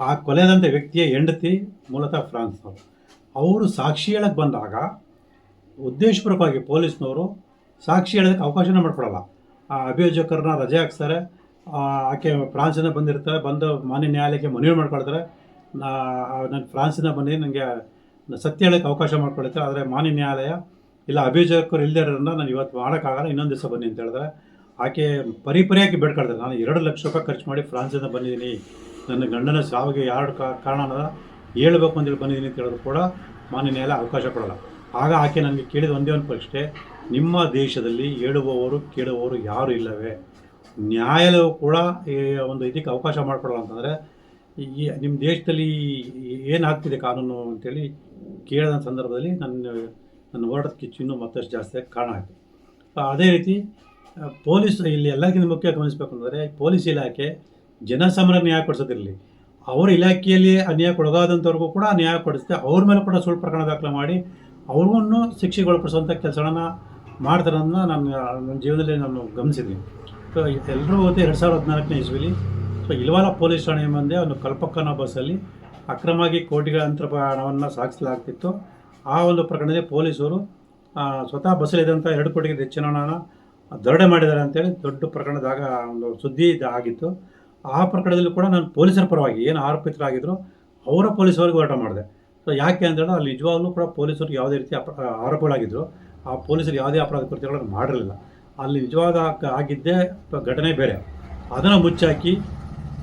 ಆ ಕೊಲೆಯಾದಂಥ ವ್ಯಕ್ತಿಯ ಹೆಂಡತಿ ಮೂಲತಃ ಫ್ರಾನ್ಸ್ ಅವರು. ಅವರು ಸಾಕ್ಷಿ ಹೇಳಕ್ಕೆ ಬಂದಾಗ ಉದ್ದೇಶಪೂರ್ವಕವಾಗಿ ಪೊಲೀಸ್ನವರು ಸಾಕ್ಷಿ ಹೇಳೋದಕ್ಕೆ ಅವಕಾಶನೇ ಮಾಡಿಕೊಡಲ್ಲ. ಆ ಅಭಿಯೋಜಕರನ್ನ ರಜೆ ಹಾಕ್ಸ್ತಾರೆ ಆ, ಆಕೆ ಫ್ರಾನ್ಸಿಂದ ಬಂದಿರ್ತಾರೆ ಬಂದು ಮಾನ್ಯ ನ್ಯಾಯಾಲಯಕ್ಕೆ ಮನವಿ ಮಾಡ್ಕೊಳ್ತಾರೆ. ನಾನು ಫ್ರಾನ್ಸಿಂದ ಬಂದು ನನಗೆ ಸತ್ಯ ಹೇಳೋಕ್ಕೆ ಅವಕಾಶ ಮಾಡ್ಕೊಳ್ತಾರೆ. ಆದರೆ ಮಾನ್ಯ ನ್ಯಾಯಾಲಯ ಇಲ್ಲ, ಅಭಿಯೋಜಕರು ಇಲ್ಲದೆ ಇರೋದ್ರಿಂದ ನಾನು ಇವತ್ತು ಮಾಡೋಕ್ಕಾಗಲ್ಲ, ಇನ್ನೊಂದು ದಿವಸ ಬನ್ನಿ ಅಂತ ಹೇಳಿದ್ರೆ, ಆಕೆ ಪರಿಪರಿಯಾಗಿ ಬೇಡ್ಕೊಳ್ತಾರೆ ನಾನು ಎರಡು ಲಕ್ಷ ರೂಪಾಯಿ ಖರ್ಚು ಮಾಡಿ ಫ್ರಾನ್ಸಿಂದ ಬಂದಿದ್ದೀನಿ. ನನ್ನ ಗಂಡನ ಸಾವಿಗೆ ಯಾರು ಕಾರಣ ಅನ್ನೋದ ಹೇಳ್ಬೇಕು ಅಂತೇಳಿ ಬಂದಿದ್ದೀನಿ ಅಂತ ಹೇಳಿದ್ರು ಕೂಡ ಮಾನ್ಯ ಅವಕಾಶ ಕೊಡೋಲ್ಲ. ಆಗ ಆಕೆ ನನಗೆ ಕೇಳಿದ ಒಂದೇ ಒಂದು ಪ್ರಶ್ನೆ, ನಿಮ್ಮ ದೇಶದಲ್ಲಿ ಹೇಳುವವರು ಕೇಳುವವರು ಯಾರು ಇಲ್ಲವೇ? ನ್ಯಾಯಾಲಯವು ಕೂಡ ಒಂದು ಇದಕ್ಕೆ ಅವಕಾಶ ಮಾಡಿಕೊಡಲ್ಲ ಅಂತಂದರೆ, ಈ ನಿಮ್ಮ ದೇಶದಲ್ಲಿ ಏನಾಗ್ತಿದೆ ಕಾನೂನು ಅಂತೇಳಿ ಕೇಳಿದ ಸಂದರ್ಭದಲ್ಲಿ ನನ್ನ ನನ್ನ ಹೋರಾಟದ ಕಿಚ್ಚು ಮತ್ತಷ್ಟು ಜಾಸ್ತಿ ಕಾರಣ ಆಯಿತು. ಅದೇ ರೀತಿ ಪೊಲೀಸ್ ಇಲ್ಲಿ ಎಲ್ಲಕ್ಕಿಂತ ಮುಖ್ಯ ಗಮನಿಸಬೇಕು ಅಂದರೆ ಪೊಲೀಸ್ ಇಲಾಖೆ ಜನಸಾಮಾನ್ಯ ನ್ಯಾಯ ಕೊಡಿಸೋದಿರಲಿ. ಅವರ ಇಲಾಖೆಯಲ್ಲಿ ಅನ್ಯಾಯಕ್ಕೊಳಗಾದಂಥವ್ರಿಗೂ ಕೂಡ ನ್ಯಾಯ ಕೊಡಿಸುತ್ತೆ ಅವ್ರ ಮೇಲೆ ಕೂಡ ಸುಳ್ಳು ಪ್ರಕರಣ ದಾಖಲೆ ಮಾಡಿ ಅವ್ರಿಗೂ ಶಿಕ್ಷೆಗೊಳಪಡಿಸುವಂಥ ಕೆಲಸಗಳನ್ನ ಮಾಡ್ತಾರೆ ಅನ್ನೋದನ್ನ ನಾನು ನನ್ನ ಜೀವನದಲ್ಲಿ ನಾನು ಗಮನಿಸಿದ್ದೀನಿ. ಸೊ, ಎಲ್ಲರೂ ಹೋದ ಎರಡು ಸಾವಿರದ ಹದಿನಾಲ್ಕನೇ ಇಸ್ವಿಲಿ, ಸೊ, ಇಲ್ವಾಲ ಪೊಲೀಸ್ ಠಾಣೆ ಮುಂದೆ ಒಂದು ಕಲ್ಪಕ್ಕನ ಬಸ್ಸಲ್ಲಿ ಅಕ್ರಮವಾಗಿ ಕೋಟಿಗಳ ಅಂತರ ಹಣವನ್ನು ಸಾಗಿಸಲಾಗ್ತಿತ್ತು. ಆ ಒಂದು ಪ್ರಕರಣದಲ್ಲಿ ಪೊಲೀಸರು ಸ್ವತಃ ಬಸ್ಸಲ್ಲಿದ್ದಂಥ ಎರಡು ಕೋಟಿಗೆ ಹೆಚ್ಚಿನ ಹಣನ ದರೋಡೆ ಮಾಡಿದ್ದಾರೆ ಅಂತೇಳಿ ದೊಡ್ಡ ಪ್ರಕರಣದಾಗ ಒಂದು ಸುದ್ದಿ ಆಗಿತ್ತು. ಆ ಪ್ರಕರಣದಲ್ಲಿ ಕೂಡ ನಾನು ಪೊಲೀಸರ ಪರವಾಗಿ ಏನು ಆರೋಪಿತರಾಗಿದ್ದರು ಅವರ ಪೊಲೀಸರಿಗೆ ಹೋರಾಟ ಮಾಡಿದೆ. ಸೊ ಯಾಕೆ ಅಂತೇಳಿ ಅಲ್ಲಿ ನಿಜವಾಗ್ಲೂ ಕೂಡ ಪೊಲೀಸರು ಯಾವುದೇ ರೀತಿ ಅಪ ಆರೋಪಗಳಾಗಿದ್ದರು ಆ ಪೊಲೀಸರು ಯಾವುದೇ ಅಪರಾಧ ಕೃತ್ಯಗಳನ್ನು ಮಾಡಿರಲಿಲ್ಲ. ಅಲ್ಲಿ ನಿಜವಾದ ಆಗ- ಆಗಿದ್ದೇ ಘಟನೆ ಬೇರೆ. ಅದನ್ನು ಮುಚ್ಚಾಕಿ,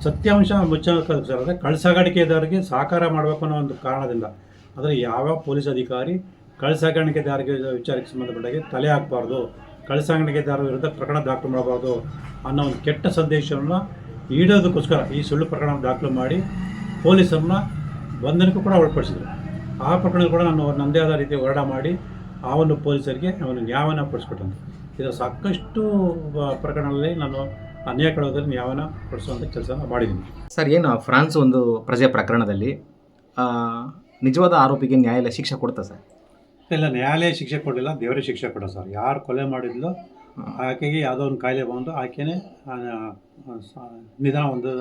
ಸತ್ಯಾಂಶ ಮುಚ್ಚಾಕಿದ್ರೆ ಕಳ್ಳಸಾಗಾಣಿಕೆದಾರರಿಗೆ ಸಹಕಾರ ಮಾಡಬೇಕು ಅನ್ನೋ ಒಂದು ಕಾರಣದಿಂದ ಆದರೆ ಯಾವ ಪೊಲೀಸ್ ಅಧಿಕಾರಿ ಕಳ್ಳಸಾಗಾಣಿಕೆದಾರರಿಗೆ ವಿಚಾರಕ್ಕೆ ಸಂಬಂಧಪಟ್ಟಾಗೆ ತಲೆ ಹಾಕಬಾರ್ದು ಕಳ್ಳಸಾಗಾಣಿಕೆದಾರರ ವಿರುದ್ಧ ಪ್ರಕರಣ ದಾಖಲು ಮಾಡಬಾರ್ದು ಅನ್ನೋ ಒಂದು ಕೆಟ್ಟ ಸಂದೇಶವನ್ನು ನೀಡೋದಕ್ಕೋಸ್ಕರ ಈ ಸುಳ್ಳು ಪ್ರಕರಣ ದಾಖಲು ಮಾಡಿ ಪೊಲೀಸರನ್ನ ಬಂಧನಕ್ಕೂ ಕೂಡ ಒಳಪಡಿಸಿದರು. ಆ ಪ್ರಕರಣ ಕೂಡ ನಾನು ನನ್ನದೇ ಆದ ರೀತಿ ಹೋರಾಟ ಮಾಡಿ ಆ ಒಂದು ಪೊಲೀಸರಿಗೆ ಅವನು ನ್ಯಾಯವನ್ನು ಪಡಿಸ್ಕೊಟ್ಟಂತೆ ಇದರ ಸಾಕಷ್ಟು ಪ್ರಕರಣದಲ್ಲಿ ನಾನು ಅನ್ಯಾಯ ಕಳೋದ್ರಲ್ಲಿ ನ್ಯಾಯವನ್ನು ಪಡಿಸುವಂಥ ಕೆಲಸ ಮಾಡಿದ್ದೀನಿ. ಸರ್, ಏನು ಫ್ರಾನ್ಸ್ ಒಂದು ಪ್ರಜೆ ಪ್ರಕರಣದಲ್ಲಿ ನಿಜವಾದ ಆರೋಪಿಗೆ ನ್ಯಾಯಾಲಯ ಶಿಕ್ಷೆ ಕೊಡ್ತಾ ಸರ್? ಇಲ್ಲ ನ್ಯಾಯಾಲಯ ಶಿಕ್ಷೆ ಕೊಡಲಿಲ್ಲ ದೇವರೇ ಶಿಕ್ಷೆ ಕೊಡೋ ಸರ್. ಯಾರು ಕೊಲೆ ಮಾಡಿದ್ಲು ಆಕೆಗೆ ಯಾವುದೋ ಒಂದು ಕಾಯಿಲೆ ಬಂದು ಆಕೆನೇ ನಿಧಾನ ಒಂದು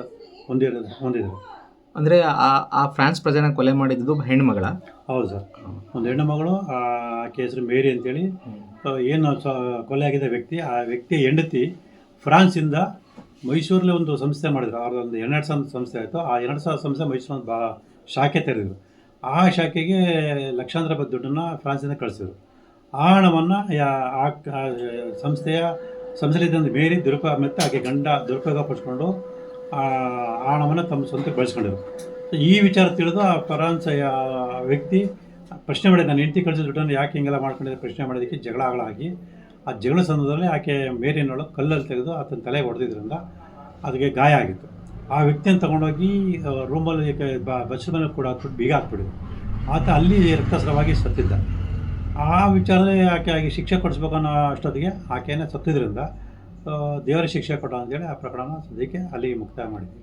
ಹೊಂದಿರೋದು ಹೊಂದಿದ್ರು. ಅಂದರೆ ಆ ಆ ಫ್ರಾನ್ಸ್ ಪ್ರಜೆನ ಕೊಲೆ ಮಾಡಿದ್ದು ಹೆಣ್ಮಗಳ ಹೌದು ಸರ್. ಒಂದು ಹೆಣ್ಣು ಮಗಳು ಆ, ಆಕೆ ಹೆಸರು ಮೇರಿ ಅಂತೇಳಿ. ಏನು ಕೊಲೆ ಆಗಿದ್ದ ವ್ಯಕ್ತಿ ಆ ವ್ಯಕ್ತಿ ಹೆಂಡತಿ ಫ್ರಾನ್ಸಿಂದ ಮೈಸೂರಲ್ಲಿ ಒಂದು ಸಂಸ್ಥೆ ಮಾಡಿದ್ರು. ಅವ್ರದ್ದೊಂದು ಎರಡು ಸಾವಿರ ಸಂಸ್ಥೆ ಆಯಿತು. ಆ ಎರಡು ಸಾವಿರ ಸಂಸ್ಥೆ ಮೈಸೂರಿನ ಬಾ ಶಾಖೆ ತೆರೆದಿದ್ರು. ಆ ಶಾಖೆಗೆ ಲಕ್ಷಾಂತರ ರೂಪಾಯಿ ದುಡ್ಡನ್ನು ಫ್ರಾನ್ಸಿಂದ ಕಳಿಸಿದ್ರು. ಆ ಹಣವನ್ನು ಆ ಸಂಸ್ಥೆಯ ಸಂಸ್ಥೆಯಿಂದ ಮೇರಿ ದುರುಪಯೋಗ ಮತ್ತು ಆಕೆ ಗಂಡ ದುರುಪಯೋಗ ಪಡಿಸ್ಕೊಂಡು ಆ ಹಣವನ್ನು ತಮ್ಮ ಸ್ವಂತ ಬಳಸ್ಕೊಂಡಿದ್ರು ಈ ವಿಚಾರ ತಿಳಿದು ಆ ಫ್ರಾನ್ಸ್ ವ್ಯಕ್ತಿ ಪ್ರಶ್ನೆ ಮಾಡಿದ ನಾನು ಹೆಂಡತಿ ಕಳಿಸಿದ ದುಡ್ಡನ್ನು ಯಾಕೆ ಹಿಂಗೆಲ್ಲ ಮಾಡ್ಕೊಂಡಿದ್ದೆ ಪ್ರಶ್ನೆ ಮಾಡೋದಕ್ಕೆ ಜಗಳ ಆಗಿ ಆ ಜಗಳ ಸಂದರ್ಭದಲ್ಲಿ ಆಕೆ ಮೇರಿನೊಳಗೆ ಕಲ್ಲಲ್ಲಿ ತೆಗೆದು ಆತನ ತಲೆಗೆ ಹೊಡೆದಿದ್ದರಿಂದ ಅದಕ್ಕೆ ಗಾಯ ಆಗಿತ್ತು. ಆ ವ್ಯಕ್ತಿಯನ್ನು ತಗೊಂಡೋಗಿ ರೂಮಲ್ಲಿ ಬಸ್ ಮೇಲೆ ಕೂಡ ಹಾಕ್ಬಿಟ್ಟು ಬೀಗ ಹಾಕ್ಬಿಡಿದ್ರು ಆತ ಅಲ್ಲಿ ರಕ್ತಸ್ರವಾಗಿ ಸತ್ತಿದ್ದ. ಆ ವಿಚಾರನೇ ಆಕೆ ಆಗಿ ಶಿಕ್ಷೆ ಕೊಡಿಸ್ಬೇಕು ಅನ್ನೋ ಅಷ್ಟೊತ್ತಿಗೆ ಆಕೆಯೇ ಸತ್ತಿದ್ರಿಂದ ದೇವರ ಶಿಕ್ಷೆ ಕೊಡೋ ಅಂತೇಳಿ ಆ ಪ್ರಕರಣ ಸದ್ಯಕ್ಕೆ ಅಲ್ಲಿ ಮುಕ್ತಾಯ ಮಾಡಿದ್ವಿ.